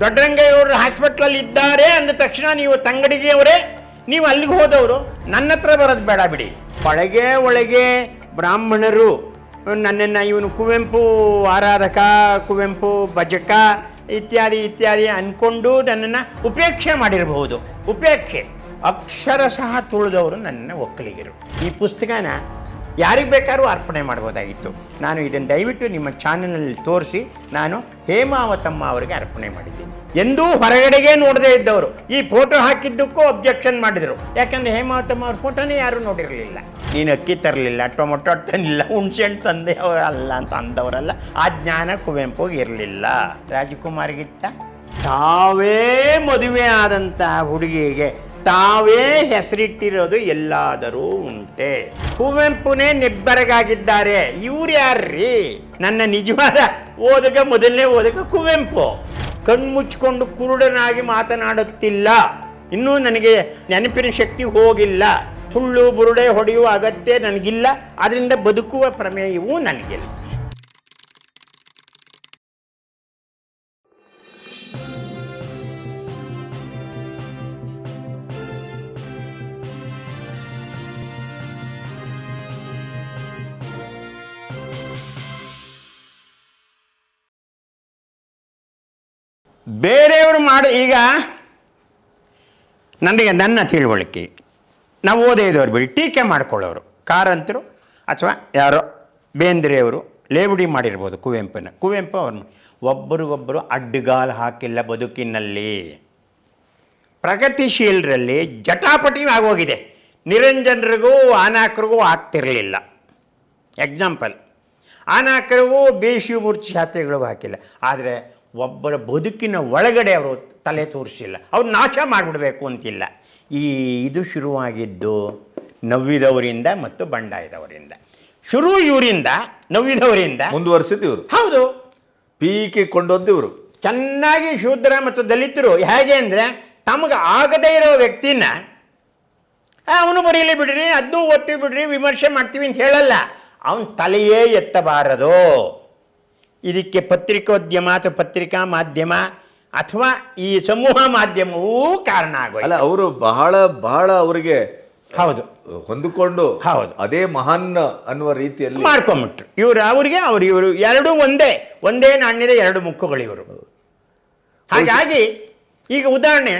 ದೊಡ್ಡರಂಗಯ್ಯವರು ಹಾಸ್ಪಿಟ್ಲಲ್ಲಿ ಇದ್ದಾರೆ ಅಂದ ತಕ್ಷಣ ನೀವು ತಂಗಡಿಗೆಯವರೇ, ನೀವು ಅಲ್ಲಿಗೆ ಹೋದವರು, ನನ್ನ ಹತ್ರ ಬರೋದು ಬೇಡ ಬಿಡಿ. ಒಳಗೆ ಒಳಗೆ ಬ್ರಾಹ್ಮಣರು, ನನ್ನನ್ನು ಇವನು ಕುವೆಂಪು ಆರಾಧಕ, ಕುವೆಂಪು ಭಜಕ ಇತ್ಯಾದಿ ಇತ್ಯಾದಿ ಅಂದ್ಕೊಂಡು ನನ್ನನ್ನು ಉಪೇಕ್ಷೆ ಮಾಡಿರಬಹುದು. ಉಪೇಕ್ಷೆ. ಅಕ್ಷರಶಃ ತುಳಿದವರು ನನ್ನ ಒಕ್ಕಲಿಗರು. ಈ ಪುಸ್ತಕನ ಯಾರಿಗೆ ಬೇಕಾದ್ರೂ ಅರ್ಪಣೆ ಮಾಡ್ಬೋದಾಗಿತ್ತು. ನಾನು ಇದನ್ನು ದಯವಿಟ್ಟು ನಿಮ್ಮ ಚಾನಲ್ನಲ್ಲಿ ತೋರಿಸಿ, ನಾನು ಹೇಮಾವತಮ್ಮ ಅವರಿಗೆ ಅರ್ಪಣೆ ಮಾಡಿದ್ದೀನಿ. ಎಂದೂ ಹೊರಗಡೆಗೆ ನೋಡದೇ ಇದ್ದವರು, ಈ ಫೋಟೋ ಹಾಕಿದ್ದಕ್ಕೂ ಅಬ್ಜೆಕ್ಷನ್ ಮಾಡಿದರು. ಯಾಕಂದರೆ ಹೇಮಾವತಮ್ಮ ಅವ್ರ ಫೋಟೋನೇ ಯಾರೂ ನೋಡಿರಲಿಲ್ಲ. ನೀನು ಅಕ್ಕಿ ತರಲಿಲ್ಲ, ಟೊಮೊಟೊ ತಂದಿಲ್ಲ ಹುಣ್ಸೆಹಣ್ಣು ತಂದೆ ಅಲ್ಲ ಅಂತ ಅಂದವರಲ್ಲ, ಆ ಜ್ಞಾನ ಕುವೆಂಪುಗೆ ಇರಲಿಲ್ಲ. ರಾಜಕುಮಾರಿಗಿತ್ತ ತಾವೇ ಮದುವೆ ಆದಂತಹ ಹುಡುಗಿಗೆ ತಾವೇ ಹೆಸರಿಟ್ಟಿರೋದು ಎಲ್ಲಾದರೂ ಉಂಟೆ. ಕುವೆಂಪುನೇ ನಿರ್ಭರಗಾಗಿದ್ದಾರೆ ಇವ್ರು ಯಾರ್ರಿ? ನನ್ನ ನಿಜವಾದ ಓದಕ ಮೊದಲನೇ ಓದಕ ಕುವೆಂಪು. ಕಣ್ಮುಚ್ಕೊಂಡು ಕುರುಡನಾಗಿ ಮಾತನಾಡುತ್ತಿಲ್ಲ. ಇನ್ನೂ ನನಗೆ ನೆನಪಿನ ಶಕ್ತಿ ಹೋಗಿಲ್ಲ. ಸುಳ್ಳು ಬುರುಡೆ ಹೊಡೆಯುವ ಅಗತ್ಯ ನನಗಿಲ್ಲ. ಅದರಿಂದ ಬದುಕುವ ಪ್ರಮೇಯವೂ ನನಗಿಲ್ಲ. ಬೇರೆಯವರು ಮಾಡಿ, ಈಗ ನನಗೆ ನನ್ನ ತಿಳುವಳಿಕೆ. ನಾವು ಓದೇ ಇದ್ದವ್ರು ಬಿಡಿ, ಟೀಕೆ ಮಾಡ್ಕೊಳ್ಳೋರು. ಕಾರಂತರು ಅಥವಾ ಯಾರೋ ಬೇಂದ್ರೆಯವರು ಲೇವಡಿ ಮಾಡಿರ್ಬೋದು ಕುವೆಂಪನ ಕುವೆಂಪು ಅವ್ರನ್ನ ಒಬ್ಬರಿಗೊಬ್ಬರು ಅಡ್ಡಗಾಲು ಹಾಕಿಲ್ಲ ಬದುಕಿನಲ್ಲಿ. ಪ್ರಗತಿಶೀಲರಲ್ಲಿ ಜಟಾಪಟಿ ಆಗೋಗಿದೆ. ನಿರಂಜನರಿಗೂ ಆನಾಕರಿಗೂ ಆಗ್ತಿರಲಿಲ್ಲ. ಎಕ್ಸಾಂಪಲ್ ಆನಾಕರಿಗೂ ಬಿ ಶಿವಮೂರ್ತಿ ಶಾಸ್ತ್ರಿಗಳಿಗೂ ಹಾಕಿಲ್ಲ. ಆದರೆ ಒಬ್ಬರ ಬದುಕಿನ ಒಳಗಡೆ ಅವರು ತಲೆ ತೋರಿಸಿಲ್ಲ. ಅವ್ರು ನಾಶ ಮಾಡಿಬಿಡಬೇಕು ಅಂತಿಲ್ಲ. ಈ ಇದು ಶುರುವಾಗಿದ್ದು ನವ್ವಿದವರಿಂದ ಮತ್ತು ಬಂಡಾಯದವರಿಂದ. ಶುರು ಇವರಿಂದ ನವ್ವಿದವರಿಂದ. ಮುಂದುವರಿಸಿದ್ದು ಇವರು. ಹೌದು. ಪೀಕಿ ಕೊಂಡೊದ್ದು ಇವರು. ಚೆನ್ನಾಗಿ ಶೂದ್ರ ಮತ್ತು ದಲಿತರು ಹೇಗೆ ಅಂದರೆ ತಮಗೆ ಆಗದೇ ಇರೋ ವ್ಯಕ್ತಿನ ಅವನು ಬರೀಲಿ ಬಿಡ್ರಿ ಅದನ್ನೂ ಓದ್ತೀವಿ ಬಿಡ್ರಿ ವಿಮರ್ಶೆ ಮಾಡ್ತೀವಿ ಅಂತ ಹೇಳಲ್ಲ. ಅವನ ತಲೆಯೇ ಎತ್ತಬಾರದು. ಇದಕ್ಕೆ ಪತ್ರಿಕೋದ್ಯಮ ಅಥವಾ ಪತ್ರಿಕಾ ಮಾಧ್ಯಮ ಅಥವಾ ಈ ಸಮೂಹ ಮಾಧ್ಯಮವೂ ಕಾರಣ ಆಗುವ ಅಲ್ಲ ಅವರು ಬಹಳ ಬಹಳ ಅವರಿಗೆ ಹೌದು. ಹೊಂದಿಕೊಂಡು ಹೌದು. ಅದೇ ಮಹಾನ್ ಅನ್ನುವ ರೀತಿಯಲ್ಲಿ ಮಾಡ್ಕೊಂಬಿಟ್ರು. ಇವರು ಅವರಿಗೆ ಅವ್ರು ಇವರು ಎರಡೂ ಒಂದೇ ಒಂದೇ ನಾಣ್ಯದ ಎರಡು ಮುಖಗಳು ಇವರು. ಹಾಗಾಗಿ ಈಗ ಉದಾಹರಣೆ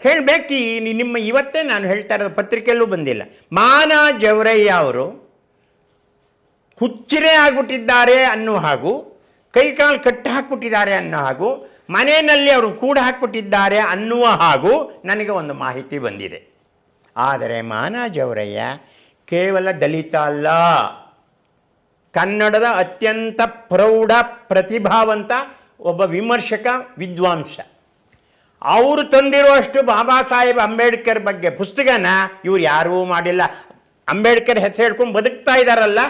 ಹೇಳಬೇಕು ನಿಮ್ಮ ಇವತ್ತೇ ನಾನು ಹೇಳ್ತಾ ಇರೋದು ಪತ್ರಿಕೆಯಲ್ಲೂ ಬಂದಿಲ್ಲ. ಮಾನ ಜವರಯ್ಯ ಅವರು ಹುಚ್ಚಿರೇ ಆಗ್ಬಿಟ್ಟಿದ್ದಾರೆ ಅನ್ನೋ ಹಾಗೂ ಕೈಕಾಲು ಕಟ್ಟಿ ಹಾಕ್ಬಿಟ್ಟಿದ್ದಾರೆ ಅನ್ನೋ ಹಾಗೂ, ಮನೆಯಲ್ಲಿ ಅವರು ಕೂಡ ಹಾಕ್ಬಿಟ್ಟಿದ್ದಾರೆ ಅನ್ನುವ ಹಾಗೂ ನನಗೆ ಒಂದು ಮಾಹಿತಿ ಬಂದಿದೆ. ಆದರೆ ಮಾನಾಜವರಯ್ಯ ಕೇವಲ ದಲಿತ ಅಲ್ಲ. ಕನ್ನಡದ ಅತ್ಯಂತ ಪ್ರೌಢ, ಪ್ರತಿಭಾವಂತ ಒಬ್ಬ ವಿಮರ್ಶಕ, ವಿದ್ವಾಂಸ. ಅವರು ತಂದಿರುವಷ್ಟು ಬಾಬಾ ಸಾಹೇಬ್ ಅಂಬೇಡ್ಕರ್ ಬಗ್ಗೆ ಪುಸ್ತಕನ ಇವ್ರು ಯಾರೂ ಮಾಡಿಲ್ಲ. ಅಂಬೇಡ್ಕರ್ ಹೆಸರು ಹೇಳ್ಕೊಂಡು ಬದುಕ್ತಾ ಇದ್ದಾರಲ್ಲ.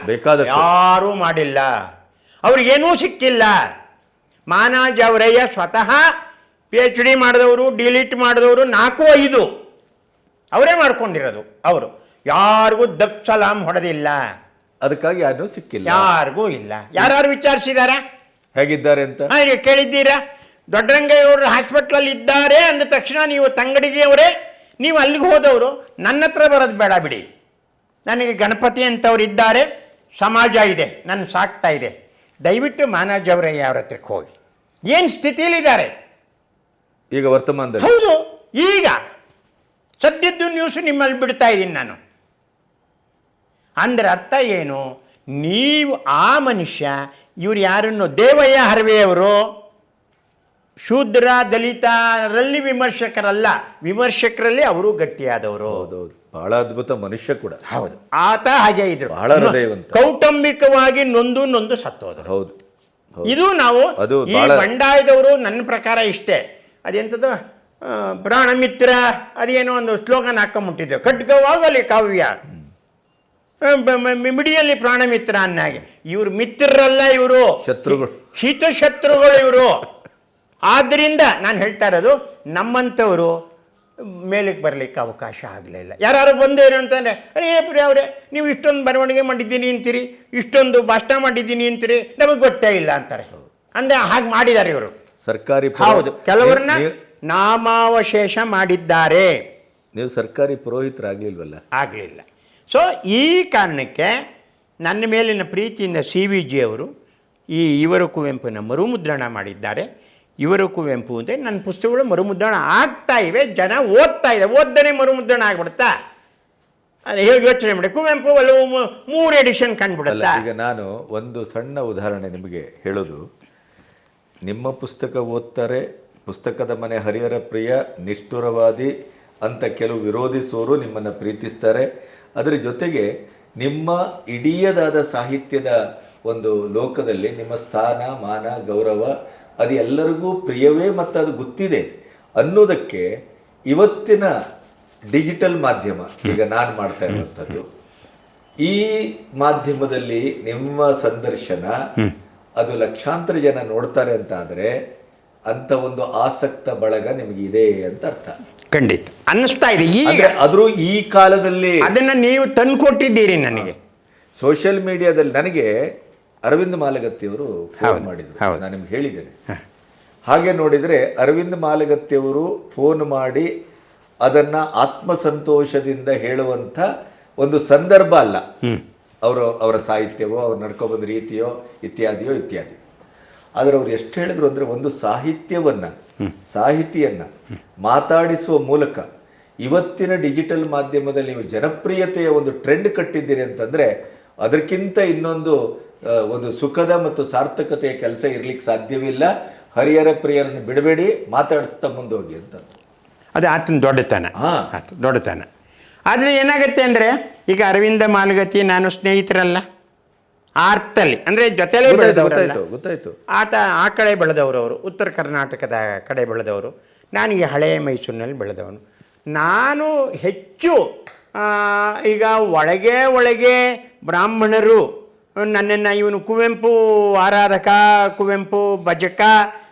ಯಾರೂ ಮಾಡಿಲ್ಲ. ಅವ್ರಿಗೇನೂ ಸಿಕ್ಕಿಲ್ಲ. ಮಾನಾಜ್ ಅವರಯ್ಯ ಸ್ವತಃ ಪಿ ಎಚ್ ಡಿ ಮಾಡಿದವರು ಡಿಲೀಟ್ ಮಾಡಿದವರು ನಾಲ್ಕು ಐದು. ಅವರೇ ಮಾಡ್ಕೊಂಡಿರೋದು ಅವರು. ಯಾರಿಗೂ ದಪ್ ಸಲಾಮ್ ಹೊಡೆದಿಲ್ಲ. ಅದಕ್ಕಾಗಿ ಯಾರು ಸಿಕ್ಕಿಲ್ಲ. ಯಾರಿಗೂ ಇಲ್ಲ. ಯಾರು ವಿಚಾರಿಸಿದಾರ? ಹೇಗಿದ್ದಾರೆ ಅಂತ? ಕೇಳಿದ್ದೀರಾ? ದೊಡ್ಡರಂಗಯ್ಯವರು ಹಾಸ್ಪಿಟ್ಲಲ್ಲಿ ಇದ್ದಾರೆ ಅಂದ ತಕ್ಷಣ ನೀವು ತಂಗಡಿಗೆಯವರೇ ನೀವು ಅಲ್ಲಿಗೆ ಹೋದವರು ನನ್ನ ಹತ್ರ ಬರೋದು ಬೇಡ ಬಿಡಿ. ನನಗೆ ಗಣಪತಿ ಅಂತವ್ರು ಇದ್ದಾರೆ ಸಮಾಜ ಇದೆ ನನ್ನ ಸಾಕ್ತಾ ಇದೆ. ದಯವಿಟ್ಟು ಮಾನಾಜವರಯ್ಯ ಅವ್ರ ಹತ್ರಕ್ಕೆ ಹೋಗಿ. ಏನು ಸ್ಥಿತಿಯಲ್ಲಿದ್ದಾರೆ? ಈಗ ವರ್ತಮಾನದಲ್ಲಿ. ಹೌದು ಈಗ ಸದ್ಯದ್ದು ನ್ಯೂಸ್ ನಿಮ್ಮಲ್ಲಿ ಬಿಡ್ತಾ ಇದ್ದೀನಿ ನಾನು. ಅಂದ್ರೆ ಅರ್ಥ ಏನು? ನೀವು ಆ ಮನುಷ್ಯ ಇವ್ರು ಯಾರನ್ನು? ದೇವಯ್ಯ ಹರವೆಯವರು. ಶೂದ್ರ ದಲಿತರಲ್ಲಿ ವಿಮರ್ಶಕರಲ್ಲ. ವಿಮರ್ಶಕರಲ್ಲಿ ಅವರು ಗಟ್ಟಿಯಾದವರು. ಹೌದೌದು. ಬಹಳ ಅದ್ಭುತ ಮನುಷ್ಯ ಕೂಡ. ಹೌದು. ಆತ ಹಾಗೆ ಇದ್ರು. ಬಹಳ ಹೃದಯವಂತ. ಕೌಟುಂಬಿಕವಾಗಿ ನೊಂದು ನೊಂದು ಸತ್ತೋದ್ರು. ಹೌದು. ಹೌದು. ಇದು ನಾವು ಈ ಬಂಡಾಯದವರು ನನ್ನ ಪ್ರಕಾರ ಇಷ್ಟೇ. ಅದೆಂಥದ್ದು ಪ್ರಾಣ ಪ್ರಾಣಮಿತ್ರ ಅದೇನೋ ಒಂದು ಸ್ಲೋಗನ್ ಹಾಕೊಂಬಿಟ್ಟಿದ್ದೆ ಖಡ್ಗವಾಗಲಿ ಕಾವ್ಯ. ಮಿಡಿಯಲ್ಲಿ ಪ್ರಾಣ ಮಿತ್ರ ಮಿಡಿಯಲ್ಲಿ ಪ್ರಾಣಮಿತ್ರ ಅನ್ನಾಗೆ ಇವ್ರು ಮಿತ್ರರಲ್ಲ ಇವರು. ಶತ್ರುಗಳು. ಹಿತಶತ್ರುಗಳು ಇವರು. ಆದ್ದರಿಂದ ನಾನು ಹೇಳ್ತಾ ಇರೋದು ನಮ್ಮಂಥವರು ಮೇಲಕ್ಕೆ ಬರಲಿಕ್ಕೆ ಅವಕಾಶ ಆಗಲಿಲ್ಲ ಯಾರು ಬಂದೇನು ಅಂತಂದರೆ ಅರೇ ಪ್ರಿಯ ಅವರೇ ನೀವು ಇಷ್ಟೊಂದು ಬರವಣಿಗೆ ಮಾಡಿದ್ದೀನಿ ಅಂತೀರಿ? ಇಷ್ಟೊಂದು ಭಾಷಣ ಮಾಡಿದ್ದೀನಿ ಅಂತೀರಿ? ನಮಗೆ ಗೊತ್ತೇ ಇಲ್ಲ ಅಂತಾರೆ. ಅಂದರೆ ಹಾಗೆ ಮಾಡಿದ್ದಾರೆ ಇವರು. ಸರ್ಕಾರಿ ಹೌದು. ಕೆಲವರನ್ನ ನಾಮಾವಶೇಷ ಮಾಡಿದ್ದಾರೆ. ನೀವು ಸರ್ಕಾರಿ ಪುರೋಹಿತರಾಗಲಿಲ್ವಲ್ಲ? ಆಗಲಿಲ್ಲ. ಸೊ ಈ ಕಾರಣಕ್ಕೆ ನನ್ನ ಮೇಲಿನ ಪ್ರೀತಿಯಿಂದ ಸಿ ವಿ ಜಿ ಅವರು ಈ ಇವರು ಕುವೆಂಪುನ ಮರುಮುದ್ರಣ ಮಾಡಿದ್ದಾರೆ. ಇವರು ಕುವೆಂಪು ಅಂತ. ನನ್ನ ಪುಸ್ತಕಗಳು ಮರುಮುದ್ರಣ ಆಗ್ತಾ ಇವೆ, ಜನ ಓದ್ತಾ ಇದೆ ಓದ್ದನೆ ಮರುಮುದ್ರಣ ಆಗ್ಬಿಡುತ್ತಾ? ಅದೇ ಹೇಗೆ ಯೋಚನೆ ಮಾಡಿ. ಕುವೆಂಪು ಒಲವು ಮೂರು ಎಡಿಷನ್ ಕಂಡುಬಿಡಲ್ಲ ಈಗ ನಾನು ಒಂದು ಸಣ್ಣ ಉದಾಹರಣೆ ನಿಮಗೆ ಹೇಳೋದು. ನಿಮ್ಮ ಪುಸ್ತಕ ಓದ್ತಾರೆ, ಪುಸ್ತಕದ ಮನೆ ಹರಿಹರ ಪ್ರಿಯ, ನಿಷ್ಠುರವಾದಿ ಅಂತ ಕೆಲವು ವಿರೋಧಿಸೋರು ನಿಮ್ಮನ್ನು ಪ್ರೀತಿಸ್ತಾರೆ. ಅದರ ಜೊತೆಗೆ ನಿಮ್ಮ ಇಡೀಯದಾದ ಸಾಹಿತ್ಯದ ಒಂದು ಲೋಕದಲ್ಲಿ ನಿಮ್ಮ ಸ್ಥಾನ, ಮಾನ, ಗೌರವ ಅದು ಎಲ್ಲರಿಗೂ ಪ್ರಿಯವೇ ಮತ್ತು ಅದು ಗೊತ್ತಿದೆ ಅನ್ನೋದಕ್ಕೆ ಇವತ್ತಿನ ಡಿಜಿಟಲ್ ಮಾಧ್ಯಮ ಈಗ ನಾನು ಮಾಡ್ತಾ ಇರುವಂಥದ್ದು ಈ ಮಾಧ್ಯಮದಲ್ಲಿ ನಿಮ್ಮ ಸಂದರ್ಶನ ಅದು ಲಕ್ಷಾಂತರ ಜನ ನೋಡ್ತಾರೆ ಅಂತ ಆದರೆ ಅಂತ ಒಂದು ಆಸಕ್ತ ಬಳಗ ನಿಮಗೆ ಇದೆ ಅಂತ ಅರ್ಥ. ಖಂಡಿತ. ಅನ್ನಿಸ್ತಾ ಇದೆ. ಈಗ ಅಂದ್ರೆ ಅದ್ರೂ ಈ ಕಾಲದಲ್ಲಿ ಅದನ್ನ ನೀವು ತಂದುಕೊಟ್ಟಿದ್ದೀರಿ ನನಗೆ. ಸೋಷಿಯಲ್ ಮೀಡಿಯಾದಲ್ಲಿ ನನಗೆ ಅರವಿಂದ್ ಮಾಲಗತ್ತಿಯವರು ಫೋನ್ ಮಾಡಿದ್ರು. ನಾನು ನಿಮ್ಗೆ ಹೇಳಿದ್ದೇನೆ. ಹಾಗೆ ನೋಡಿದರೆ ಅರವಿಂದ್ ಮಾಲಗತ್ತಿಯವರು ಫೋನ್ ಮಾಡಿ ಅದನ್ನು ಆತ್ಮಸಂತೋಷದಿಂದ ಹೇಳುವಂಥ ಒಂದು ಸಂದರ್ಭ ಅಲ್ಲ. ಅವರು ಅವರ ಸಾಹಿತ್ಯವೋ ಅವ್ರು ನಡ್ಕೊಬಂದ ರೀತಿಯೋ ಇತ್ಯಾದಿಯೋ ಇತ್ಯಾದಿ. ಆದರೆ ಅವ್ರು ಎಷ್ಟು ಹೇಳಿದ್ರು ಅಂದರೆ ಒಂದು ಸಾಹಿತ್ಯವನ್ನು ಸಾಹಿತಿಯನ್ನು ಮಾತಾಡಿಸುವ ಮೂಲಕ ಇವತ್ತಿನ ಡಿಜಿಟಲ್ ಮಾಧ್ಯಮದಲ್ಲಿ ನೀವು ಜನಪ್ರಿಯತೆಯ ಒಂದು ಟ್ರೆಂಡ್ ಕಟ್ಟಿದ್ದೀರಿ ಅಂತಂದರೆ ಅದಕ್ಕಿಂತ ಇನ್ನೊಂದು ಒಂದು ಸುಖದ ಮತ್ತು ಸಾರ್ಥಕತೆಯ ಕೆಲಸ ಇರಲಿಕ್ಕೆ ಸಾಧ್ಯವಿಲ್ಲ. ಹರಿಹರ ಪ್ರಿಯರನ್ನು ಬಿಡಬೇಡಿ ಮಾತಾಡಿಸ್ತಾ ಮುಂದೋಗಿ ಅಂತ. ಅದು ಆತನ ದೊಡ್ಡತನ. ಹಾ. ಆತ ದೊಡ್ಡತನ. ಆದರೆ ಏನಾಗುತ್ತೆ ಅಂದರೆ ಈಗ ಅರವಿಂದ ಮಾಲುಗತಿ ನಾನು ಸ್ನೇಹಿತರಲ್ಲ. ಆರ್ತಲ್ಲಿ ಅಂದರೆ ಜೊತೆಲೇ ಗೊತ್ತಾಯ್ತು ಗೊತ್ತಾಯ್ತು ಆತ ಆ ಕಡೆ ಬೆಳೆದವರು ಅವರು ಉತ್ತರ ಕರ್ನಾಟಕದ ಕಡೆ ಬೆಳೆದವರು ನಾನು ಈ ಹಳೆಯ ಮೈಸೂರಿನಲ್ಲಿ ಬೆಳೆದವನು. ನಾನು ಹೆಚ್ಚು ಈಗ ಒಳಗೆ ಒಳಗೆ ಬ್ರಾಹ್ಮಣರು ನನ್ನನ್ನು ಇವನು ಕುವೆಂಪು ಆರಾಧಕ ಕುವೆಂಪು ಭಜಕ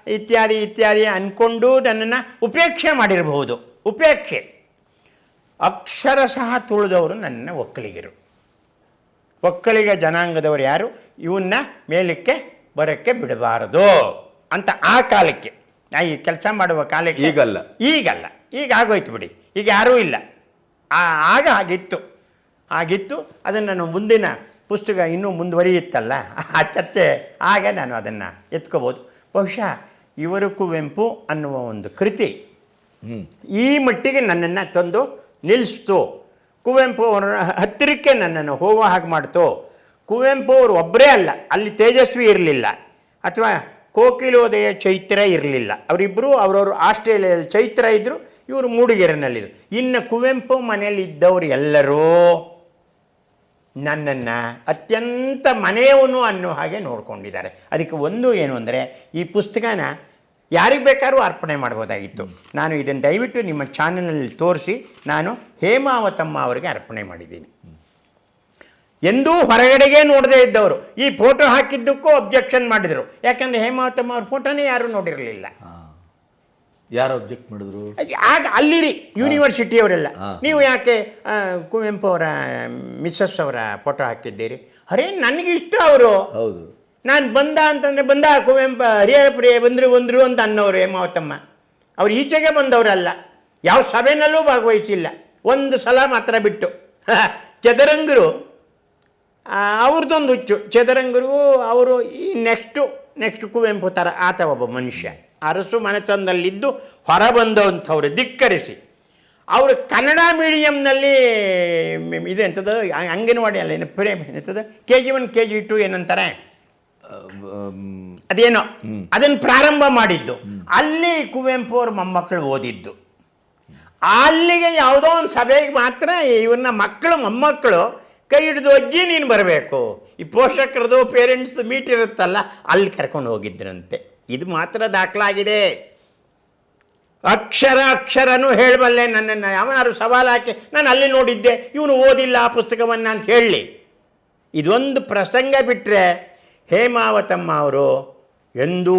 ಇತ್ಯಾದಿ ಇತ್ಯಾದಿ ಅಂದ್ಕೊಂಡು ನನ್ನನ್ನು ಉಪೇಕ್ಷೆ ಮಾಡಿರಬಹುದು. ಉಪೇಕ್ಷೆ. ಅಕ್ಷರ ಸಹ ತುಳಿದವರು ನನ್ನ ಒಕ್ಕಲಿಗರು. ಒಕ್ಕಲಿಗ ಜನಾಂಗದವರು ಯಾರು? ಇವನ್ನ ಮೇಲಕ್ಕೆ ಬರೋಕ್ಕೆ ಬಿಡಬಾರದು ಅಂತ ಆ ಕಾಲಕ್ಕೆ. ನಾ ಈ ಕೆಲಸ ಮಾಡುವ ಕಾಲಕ್ಕೆ ಈಗಲ್ಲ. ಈಗಲ್ಲ. ಈಗ ಆಗೋಯ್ತು ಬಿಡಿ. ಈಗ ಯಾರೂ ಇಲ್ಲ. ಆ ಆಗ ಹಾಗಿತ್ತು. ಹಾಗಿತ್ತು. ಅದನ್ನು ನಾನು ಮುಂದಿನ ಪುಸ್ತಕ ಇನ್ನೂ ಮುಂದುವರಿಯುತ್ತಲ್ಲ? ಆ ಚರ್ಚೆ ಹಾಗೆ ನಾನು ಅದನ್ನು ಎತ್ಕೋಬೋದು. ಬಹುಶಃ ಇವರು ಕುವೆಂಪು ಅನ್ನುವ ಒಂದು ಕೃತಿ ಈ ಮಟ್ಟಿಗೆ ನನ್ನನ್ನು ತಂದು ನಿಲ್ಲಿಸ್ತು. ಕುವೆಂಪು ಅವರ ಹತ್ತಿರಕ್ಕೆ ನನ್ನನ್ನು ಹೋಗೋ ಹಾಗೆ ಮಾಡ್ತು. ಕುವೆಂಪು ಅವರು ಒಬ್ಬರೇ ಅಲ್ಲ ಅಲ್ಲಿ ತೇಜಸ್ವಿ ಇರಲಿಲ್ಲ. ಅಥವಾ ಕೋಕಿಲೋದಯ ಚೈತ್ರ ಇರಲಿಲ್ಲ. ಅವರಿಬ್ಬರು ಅವರವರು ಆಸ್ಟ್ರೇಲಿಯಾದಲ್ಲಿ ಚೈತ್ರ ಇದ್ದರು ಇವರು ಮೂಡಿಗೆರೆನಲ್ಲಿದ್ದರು ಇನ್ನು ಕುವೆಂಪು ಮನೆಯಲ್ಲಿ ಇದ್ದವರು ಎಲ್ಲರೂ ನನ್ನನ್ನು ಅತ್ಯಂತ ಮನೆಯವನು ಅನ್ನೋ ಹಾಗೆ ನೋಡ್ಕೊಂಡಿದ್ದಾರೆ. ಅದಕ್ಕೆ ಒಂದು ಏನು ಅಂದರೆ, ಈ ಪುಸ್ತಕನ ಯಾರಿಗೆ ಬೇಕಾದ್ರೂ ಅರ್ಪಣೆ ಮಾಡ್ಬೋದಾಗಿತ್ತು. ನಾನು ಇದನ್ನು ದಯವಿಟ್ಟು ನಿಮ್ಮ ಚಾನಲಲ್ಲಿ ತೋರಿಸಿ, ನಾನು ಹೇಮಾವತಮ್ಮ ಅವರಿಗೆ ಅರ್ಪಣೆ ಮಾಡಿದ್ದೀನಿ. ಎಂದೂ ಹೊರಗಡೆಗೆ ನೋಡದೇ ಇದ್ದವರು, ಈ ಫೋಟೋ ಹಾಕಿದ್ದಕ್ಕೂ ಅಬ್ಜೆಕ್ಷನ್ ಮಾಡಿದರು. ಯಾಕಂದರೆ ಹೇಮಾವತಮ್ಮ ಅವ್ರ ಫೋಟೋನೇ ಯಾರೂ ನೋಡಿರಲಿಲ್ಲ. ಯಾರು ಅಬ್ಜೆಕ್ಟ್ ಮಾಡಿದ್ರು? ಆಗ ಅಲ್ಲಿರಿ ಯೂನಿವರ್ಸಿಟಿಯವರೆಲ್ಲ ಅವರೆಲ್ಲ. ನೀವು ಯಾಕೆ ಕುವೆಂಪು ಅವರ ಮಿಸ್ಸಸ್ ಅವರ ಫೋಟೋ ಹಾಕಿದ್ದೀರಿ? ಅರೇ ನನಗಿಷ್ಟ ಅವರು. ಹೌದು. ನಾನು ಬಂದ ಅಂತಂದರೆ ಬಂದ ಕುವೆಂಪು ಹರಿಹರಪ್ರಿಯ ಬಂದರು ಬಂದರು ಅಂತ ಅನ್ನೋರು ಹೇಮಾವತಮ್ಮ ಅವ್ರು ಈಚೆಗೆ ಬಂದವರಲ್ಲ. ಯಾವ ಸಭೆನಲ್ಲೂ ಭಾಗವಹಿಸಿಲ್ಲ. ಒಂದು ಸಲ ಮಾತ್ರ ಬಿಟ್ಟು. ಚದರಂಗರು ಆ, ಅವ್ರದ್ದೊಂದು ಹುಚ್ಚು. ಚದರಂಗರು ಅವರು ಈ ನೆಕ್ಸ್ಟು ನೆಕ್ಸ್ಟ್ ಕುವೆಂಪು ಥರ ಆತ ಒಬ್ಬ ಮನುಷ್ಯ. ಅರಸು ಮನೆತನದಲ್ಲಿದ್ದು ಹೊರ ಬಂದಂಥವ್ರು ಧಿಕ್ಕರಿಸಿ. ಅವರು ಕನ್ನಡ ಮೀಡಿಯಮ್ನಲ್ಲಿ ಇದೆ ಎಂಥದ್ದು? ಅಂಗನವಾಡಿ ಅಲ್ಲ ಏನು ಪ್ರೇಮ್ ಎಂಥದ್ದು? K G one K G two ಏನಂತಾರೆ? ಅದೇನೋ? ಅದನ್ನು ಪ್ರಾರಂಭ ಮಾಡಿದ್ದು. ಅಲ್ಲಿ ಕುವೆಂಪು ಅವ್ರ ಮೊಮ್ಮಕ್ಕಳು ಓದಿದ್ದು. ಅಲ್ಲಿಗೆ ಯಾವುದೋ ಒಂದು ಸಭೆಗೆ ಮಾತ್ರ ಇವನ್ನ ಮಕ್ಕಳು, ಮೊಮ್ಮಕ್ಕಳು ಕೈ ಹಿಡಿದು ಅಜ್ಜಿ ನೀನು ಬರಬೇಕು. ಈ ಪೋಷಕರದು ಪೇರೆಂಟ್ಸ್ ಮೀಟ್ ಇರುತ್ತಲ್ಲ, ಅಲ್ಲಿ ಕರ್ಕೊಂಡು ಹೋಗಿದ್ರಂತೆ. ಇದು ಮಾತ್ರ ದಾಖಲಾಗಿದೆ. ಅಕ್ಷರ ಅಕ್ಷರನೂ ಹೇಳಬಲ್ಲೆ ನನ್ನನ್ನು. ಯಾವನಾದ್ರು ಸವಾಲು ಹಾಕಿ ನಾನು ಅಲ್ಲಿ ನೋಡಿದ್ದೆ ಇವನು ಓದಿಲ್ಲ ಆ ಪುಸ್ತಕವನ್ನು ಅಂತ ಹೇಳಿ. ಇದೊಂದು ಪ್ರಸಂಗ ಬಿಟ್ಟರೆ ಹೇಮಾವತಮ್ಮ ಅವರು ಎಂದೂ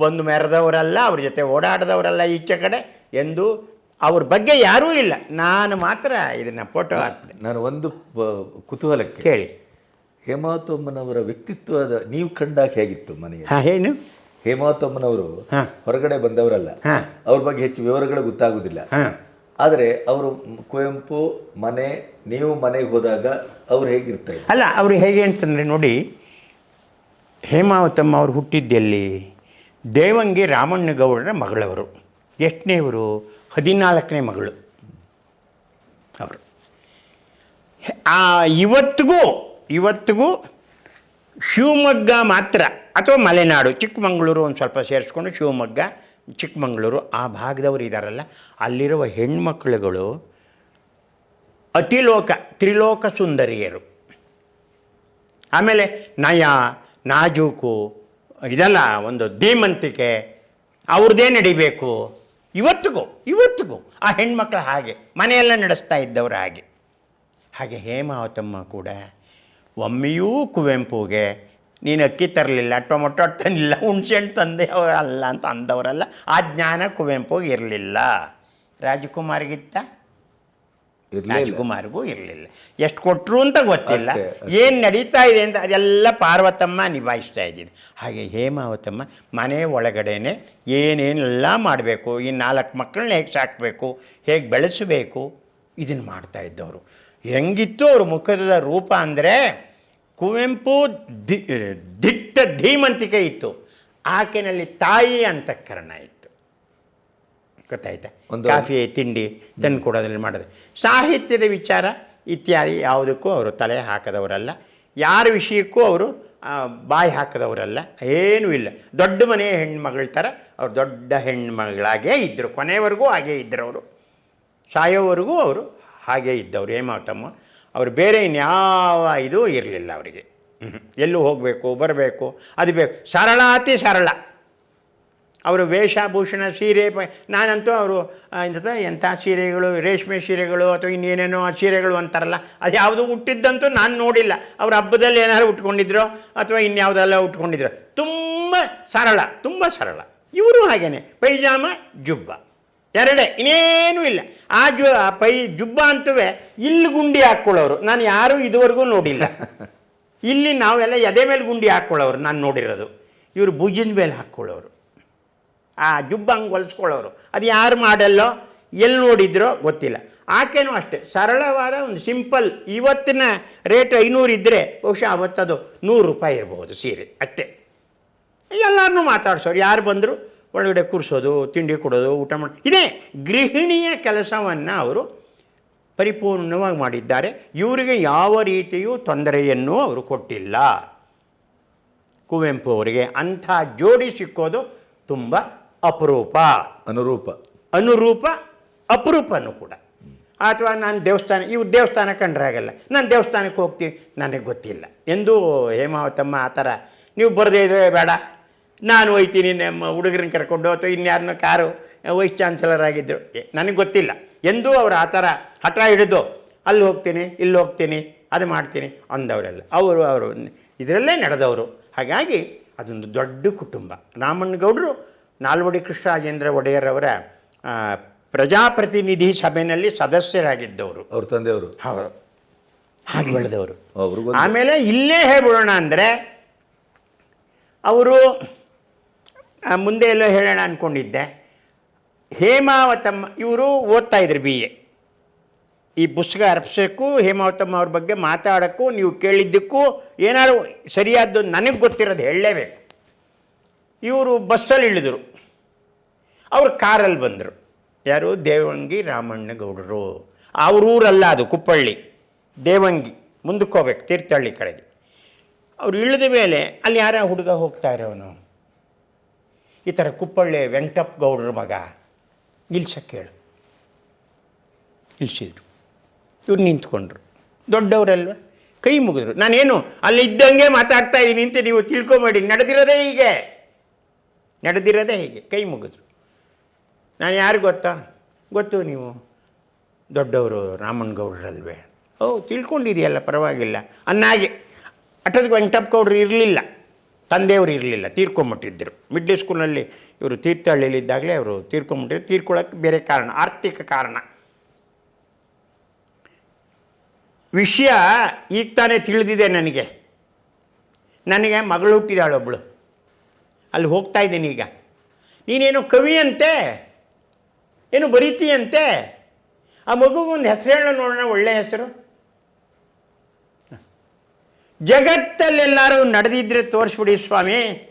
ಬಂದು ಮೆರೆದವರಲ್ಲ ಅವ್ರ ಜೊತೆ ಓಡಾಡಿದವರಲ್ಲ ಈಚೆ ಕಡೆ ಎಂದು ಅವ್ರ ಬಗ್ಗೆ ಯಾರೂ ಇಲ್ಲ. ನಾನು ಮಾತ್ರ ಇದನ್ನು ಫೋಟೋ ಹಾಕ್ತೇನೆ ನಾನು ಒಂದು ಕುತೂಹಲಕ್ಕೆ ಹೇಳಿ ಹೇಮಾವತಮ್ಮನವರ ವ್ಯಕ್ತಿತ್ವದ ನೀವು ಕಂಡಾಗ ಹೇಗಿತ್ತು ಮನೆಯ ಹಾಂ ಏನು ಹೇಮಾವತಮ್ಮನವರು ಹಾ. ಹೊರಗಡೆ ಬಂದವರಲ್ಲ. ಹಾ. ಅವ್ರ ಬಗ್ಗೆ ಹೆಚ್ಚು ವಿವರಗಳು ಗೊತ್ತಾಗುದಿಲ್ಲ. ಹಾಂ. ಆದರೆ ಅವರು ಕುವೆಂಪು ಮನೆ ನೀವು ಮನೆಗೆ ಹೋದಾಗ ಅವ್ರು ಹೇಗಿರ್ತಾರೆ? ಅಲ್ಲ ಅವರು ಹೇಗೆ ಅಂತಂದರೆ ನೋಡಿ ಹೇಮಾವತಮ್ಮ ಅವರು ಹುಟ್ಟಿದ್ದೆಲ್ಲಿ? ದೇವಂಗಿ ರಾಮಣ್ಣಗೌಡರ ಮಗಳವರು. ಎಷ್ಟನೇವರು ಹದಿನಾಲ್ಕನೇ ಮಗಳು. ಅವರು. ಆ ಇವತ್ತಿಗೂ ಇವತ್ತಿಗೂ ಶಿವಮೊಗ್ಗ ಮಾತ್ರ ಅಥವಾ ಮಲೆನಾಡು, ಚಿಕ್ಕಮಗಳೂರು ಒಂದು ಸ್ವಲ್ಪ ಸೇರಿಸ್ಕೊಂಡು ಶಿವಮೊಗ್ಗ, ಚಿಕ್ಕಮಗಳೂರು, ಆ ಭಾಗದವರು ಇದ್ದಾರಲ್ಲ ಅಲ್ಲಿರುವ ಹೆಣ್ಮಕ್ಳುಗಳು ಅತಿಲೋಕ, ತ್ರಿಲೋಕ ಸುಂದರಿಯರು. ಆಮೇಲೆ ನಯ, ನಾಜೂಕು, ಇದೆಲ್ಲ ಒಂದು ಧೀಮಂತಿಕೆ ಅವ್ರದ್ದೇ ನಡಿಬೇಕು. ಇವತ್ತಿಗೂ ಇವತ್ತಿಗೂ ಆ ಹೆಣ್ಮಕ್ಳು ಹಾಗೆ, ಮನೆಯೆಲ್ಲ ನಡೆಸ್ತಾ ಇದ್ದವರು ಹಾಗೆ. ಹಾಗೆ ಹೇಮಾವತಮ್ಮ ಕೂಡ ಒಮ್ಮೆಯೂ ಕುವೆಂಪುಗೆ ನೀನು ಅಕ್ಕಿ ತರಲಿಲ್ಲ ಟೊಮೊಟೊ ತಂದಿಲ್ಲ ಹುಣ್ಸೆಹಣ್ಣು ತಂದೆ ಅಲ್ಲ ಅಂತ ಅಂದವರಲ್ಲ ಆ ಜ್ಞಾನ ಕುವೆಂಪುಗೆ ಇರಲಿಲ್ಲ. ರಾಜಕುಮಾರಿಗಿತ್ತ? ರಾಜಕುಮಾರಿಗೂ ಇರಲಿಲ್ಲ. ಎಷ್ಟು ಕೊಟ್ಟರು ಅಂತ ಗೊತ್ತಿಲ್ಲ. ಏನು ನಡೀತಾ ಇದೆ ಅಂತ ಅದೆಲ್ಲ ಪಾರ್ವತಮ್ಮ ನಿಭಾಯಿಸ್ತಾ ಇದ್ದೀನಿ ಹಾಗೆ ಹೇಮಾವತಮ್ಮ ಮನೆ ಒಳಗಡೆನೆ ಏನೇನೆಲ್ಲ ಮಾಡಬೇಕು ಈ ನಾಲ್ಕು ಮಕ್ಕಳನ್ನ ಹೇಗೆ ಸಾಕಬೇಕು ಹೇಗೆ ಬೆಳೆಸಬೇಕು ಇದನ್ನು ಮಾಡ್ತಾ ಇದ್ದವರು. ಹೆಂಗಿತ್ತು ಅವ್ರ ಮುಖದ ರೂಪ ಅಂದರೆ ಕುವೆಂಪು ದಿ ದಿಟ್ಟ ಧೀಮಂತಿಕೆ ಇತ್ತು. ಆಕೆನಲ್ಲಿ ತಾಯಿ ಅಂತಃಕರಣ ಇತ್ತು. ಗೊತ್ತಾಯ್ತಾ? ಒಂದು- ಕಾಫಿ ತಿಂಡಿ ತಂದು ಕೊಡೋದ್ರಲ್ಲಿ ಮಾಡೋದು ಸಾಹಿತ್ಯದ ವಿಚಾರ ಇತ್ಯಾದಿ ಯಾವುದಕ್ಕೂ ಅವರು ತಲೆ ಹಾಕದವರಲ್ಲ. ಯಾರ ವಿಷಯಕ್ಕೂ ಅವರು ಬಾಯಿ ಹಾಕದವರಲ್ಲ. ಏನೂ ಇಲ್ಲ. ದೊಡ್ಡ ಮನೆಯ ಹೆಣ್ಮಗಳ ಥರ ಅವ್ರು ದೊಡ್ಡ ಹೆಣ್ಮಗಳಾಗೇ ಇದ್ದರು ಕೊನೆಯವರೆಗೂ ಹಾಗೇ ಇದ್ದರು ಅವರು. ಸಾಯೋವರೆಗೂ ಅವರು ಹಾಗೇ ಇದ್ದವರು ಹೇಮಾವತಮ್ಮ ಅವರು ಬೇರೆ ಇನ್ಯಾವ ಇದು ಇರಲಿಲ್ಲ ಅವರಿಗೆ. ಎಲ್ಲೂ ಹೋಗಬೇಕು, ಬರಬೇಕು, ಅದು ಬೇಕು. ಸರಳ ಅತಿ ಸರಳ. ಅವರು ವೇಷಭೂಷಣ ಸೀರೆ, ಪ, ನಾನಂತೂ ಅವರು ಎಂಥ ಎಂಥ ಸೀರೆಗಳು, ರೇಷ್ಮೆ ಸೀರೆಗಳು ಅಥವಾ ಇನ್ನೇನೇನೋ ಸೀರೆಗಳು ಅಂತಾರಲ್ಲ, ಅದು ಯಾವುದು ಹುಟ್ಟಿದ್ದಂತೂ ನಾನು ನೋಡಿಲ್ಲ. ಅವ್ರ ಹಬ್ಬದಲ್ಲಿ ಏನಾದ್ರು ಉಟ್ಕೊಂಡಿದ್ರು ಅಥವಾ ಇನ್ಯಾವುದೆಲ್ಲ ಉಟ್ಕೊಂಡಿದ್ರು. ತುಂಬ ಸರಳ ತುಂಬ ಸರಳ. ಇವರು ಹಾಗೇನೆ. ಪೈಜಾಮ, ಜುಬ್ಬ. ಎರಡೇ ಇನ್ನೇನೂ ಇಲ್ಲ. ಆ ಜು ಆ ಪೈ ಜುಬ್ಬ ಅಂತೂ ಇಲ್ಲಿ ಗುಂಡಿ ಹಾಕ್ಕೊಳ್ಳೋರು. ನಾನು ಯಾರೂ ಇದುವರೆಗೂ ನೋಡಿಲ್ಲ. ಇಲ್ಲಿ ನಾವೆಲ್ಲ ಎದೆ ಮೇಲೆ ಗುಂಡಿ ಹಾಕ್ಕೊಳ್ಳೋರು ನಾನು ನೋಡಿರೋದು. ಇವರು ಭುಜದ ಮೇಲೆ ಹಾಕ್ಕೊಳ್ಳೋರು. ಆ ಜುಬ್ಬ ಹಂಗೆ ಹೊಲಿಸ್ಕೊಳ್ಳೋರು. ಅದು ಯಾರು ಮಾಡಲ್ಲೋ ಎಲ್ಲಿ ನೋಡಿದ್ರೋ ಗೊತ್ತಿಲ್ಲ. ಆಕೆನೂ ಅಷ್ಟೇ. ಸರಳವಾದ ಒಂದು ಸಿಂಪಲ್ ಇವತ್ತಿನ ರೇಟ್ ಐನೂರು ಇದ್ದರೆ ಬಹುಶಃ ಅವತ್ತದು ನೂರು ರೂಪಾಯಿ ಇರಬಹುದು ಸೀರೆ. ಅಷ್ಟೇ. ಎಲ್ಲರನ್ನೂ ಮಾತಾಡ್ಸೋರು. ಯಾರು ಬಂದರು ಒಳಗಡೆ ಕೂರಿಸೋದು ತಿಂಡಿ ಕೊಡೋದು ಊಟ ಮಾಡಿ ಇದೇ ಗೃಹಿಣಿಯ ಕೆಲಸವನ್ನು ಅವರು ಪರಿಪೂರ್ಣವಾಗಿ ಮಾಡಿದ್ದಾರೆ. ಇವರಿಗೆ ಯಾವ ರೀತಿಯೂ ತೊಂದರೆಯನ್ನು ಅವರು ಕೊಟ್ಟಿಲ್ಲ. ಕುವೆಂಪು ಅವರಿಗೆ ಅಂಥ ಜೋಡಿ ಸಿಕ್ಕೋದು ತುಂಬ ಅಪರೂಪ. ಅನುರೂಪ. ಅನುರೂಪ ಅಪರೂಪನೂ ಕೂಡ. ಅಥವಾ ನಾನು ದೇವಸ್ಥಾನ ಇವ್ರು ದೇವಸ್ಥಾನ ಕಂಡ್ರಾಗಲ್ಲ ನಾನು ದೇವಸ್ಥಾನಕ್ಕೆ ಹೋಗ್ತೀನಿ ನನಗೆ ಗೊತ್ತಿಲ್ಲ. ಎಂದು ಹೇಮಾವತಮ್ಮ ಆ ಥರ ನೀವು ಬರದೇ ಇದ್ರೆ ಬೇಡ ನಾನು ಹೋಯ್ತೀನಿ ನಮ್ಮ ಹುಡುಗರನ್ನ ಕರ್ಕೊಂಡು ಅಥವಾ ಇನ್ಯಾರನ್ನೋ ಕಾರು ವೈಸ್ ಚಾನ್ಸಲರ್ ಆಗಿದ್ದರು ನನಗೆ ಗೊತ್ತಿಲ್ಲ. ಎಂದೂ ಅವರು ಆ ಥರ ಹಠ ಹಿಡಿದು ಅಲ್ಲಿ ಹೋಗ್ತೀನಿ ಇಲ್ಲಿ ಹೋಗ್ತೀನಿ ಅದು ಮಾಡ್ತೀನಿ ಅಂದವರೆಲ್ಲ. ಅವರು ಅವರು ಇದರಲ್ಲೇ ನಡೆದವರು. ಹಾಗಾಗಿ ಅದೊಂದು ದೊಡ್ಡ ಕುಟುಂಬ. ರಾಮಣ್ಣಗೌಡರು ನಾಲ್ವಡಿ ಕೃಷ್ಣರಾಜೇಂದ್ರ ಒಡೆಯರವರ ಪ್ರಜಾಪ್ರತಿನಿಧಿ ಸಭೆಯಲ್ಲಿ ಸದಸ್ಯರಾಗಿದ್ದವರು. ಅವ್ರ ತಂದೆಯವರು. ಹೌದು. ಹಾಗೆ ಬೆಳೆದವರು. ಆಮೇಲೆ ಇಲ್ಲೇ ಹೇಳ್ಬಿಡೋಣ ಅಂದರೆ ಅವರು ಮುಂದೆ ಎಲ್ಲೋ ಹೇಳೋಣ ಅಂದ್ಕೊಂಡಿದ್ದೆ ಹೇಮಾವತಮ್ಮ, ಇವರು ಓದ್ತಾ ಇದ್ರು ಬಿ ಎ ಈ ಪುಸ್ತಕ ಅರ್ಪಿಸೋಕ್ಕೂ, ಹೇಮಾವತಮ್ಮ ಅವ್ರ ಬಗ್ಗೆ ಮಾತಾಡೋಕ್ಕೂ, ನೀವು ಕೇಳಿದ್ದಕ್ಕೂ ಏನಾದ್ರು ಸರಿಯಾದ್ದು ನನಗೆ ಗೊತ್ತಿರೋದು ಹೇಳಲೇಬೇಕು. ಇವರು ಬಸ್ಸಲ್ಲಿ ಇಳಿದರು. ಅವರು ಕಾರಲ್ಲಿ ಬಂದರು. ಯಾರು? ದೇವಂಗಿ ರಾಮಣ್ಣಗೌಡರು. ಅವ್ರ ಊರಲ್ಲ ಅದು, ಕುಪ್ಪಳ್ಳಿ. ದೇವಂಗಿ, ಮುಂದಕ್ಕೆ ಹೋಗ್ಬೇಕು, ತೀರ್ಥಹಳ್ಳಿ ಕಡೆಗೆ. ಅವ್ರು ಇಳಿದ ಮೇಲೆ ಅಲ್ಲಿ ಯಾರ ಹುಡುಗ ಹೋಗ್ತಾ ಇರೋನು? ಈ ಥರ ಕುಪ್ಪಳ್ಳಿ ವೆಂಕಟಪ್ಪ ಗೌಡ್ರ ಮಗ ನಿಲ್ಸಕ್ಕೆ ಹೇಳು. ನಿಲ್ಸಿದ್ರು ಇವ್ರು ನಿಂತ್ಕೊಂಡ್ರು. ದೊಡ್ಡವರಲ್ವ? ಕೈ ಮುಗಿದ್ರು. ನಾನೇನು, ಅಲ್ಲಿ ಇದ್ದಂಗೆ ಮಾತಾಡ್ತಾ ಇದ್ದೀನಿ ಅಂತ ನೀವು ತಿಳ್ಕೊಬೇಡಿ. ನಡೆದಿರೋದೇ ಹೀಗೆ. ನಡೆದಿರೋದೇ ಹೀಗೆ. ಕೈ ಮುಗಿದ್ರು. ನಾನು ಯಾರು ಗೊತ್ತಾ? ಗೊತ್ತು ನೀವು ದೊಡ್ಡವರು ರಾಮಣ್ಣಗೌಡ್ರಲ್ವೇ ಓ, ತಿಳ್ಕೊಂಡಿದೆಯಲ್ಲ, ಪರವಾಗಿಲ್ಲ. ಅನ್ನಾಗೆ ಅಟದ ವೆಂಕಟಪ್ಪ ಗೌಡ್ರು ಇರಲಿಲ್ಲ. ತಂದೆಯವರು ಇರಲಿಲ್ಲ, ತೀರ್ಕೊಂಬಿಟ್ಟಿದ್ದರು. ಮಿಡ್ಲ್ ಸ್ಕೂಲ್ನಲ್ಲಿ ಇವರು ತೀರ್ಥಹಳ್ಳಿಲಿದ್ದಾಗಲೇ ಅವರು ತೀರ್ಕೊಂಬಿಟ್ಟಿದ್ರು. ತೀರ್ಕೊಳ್ಳೋಕ್ಕೆ ಬೇರೆ ಕಾರಣ, ಆರ್ಥಿಕ ಕಾರಣ. ವಿಷಯ ಈಗ ತಾನೇ ತಿಳಿದಿದೆ ನನಗೆ. ನನಗೆ ಮಗಳು ಹುಟ್ಟಿದಾಳೊಬ್ಬಳು ಅಲ್ಲಿ ಹೋಗ್ತಾ ಇದ್ದೀನಿ ಈಗ. ನೀನೇನು ಕವಿಯಂತೆ? ಏನು ಬರೀತೀಯಂತೆ? ಆ ಮಗುಗೊಂದು ಹೆಸರು ಹೇಳೋ ನೋಡೋಣ ಒಳ್ಳೆಯ ಹೆಸರು. ಜಗತ್ತಲ್ಲೆಲ್ಲರೂ ನಡೆದಿದ್ರೆ ತೋರಿಸ್ಬಿಡಿ ಸ್ವಾಮಿ.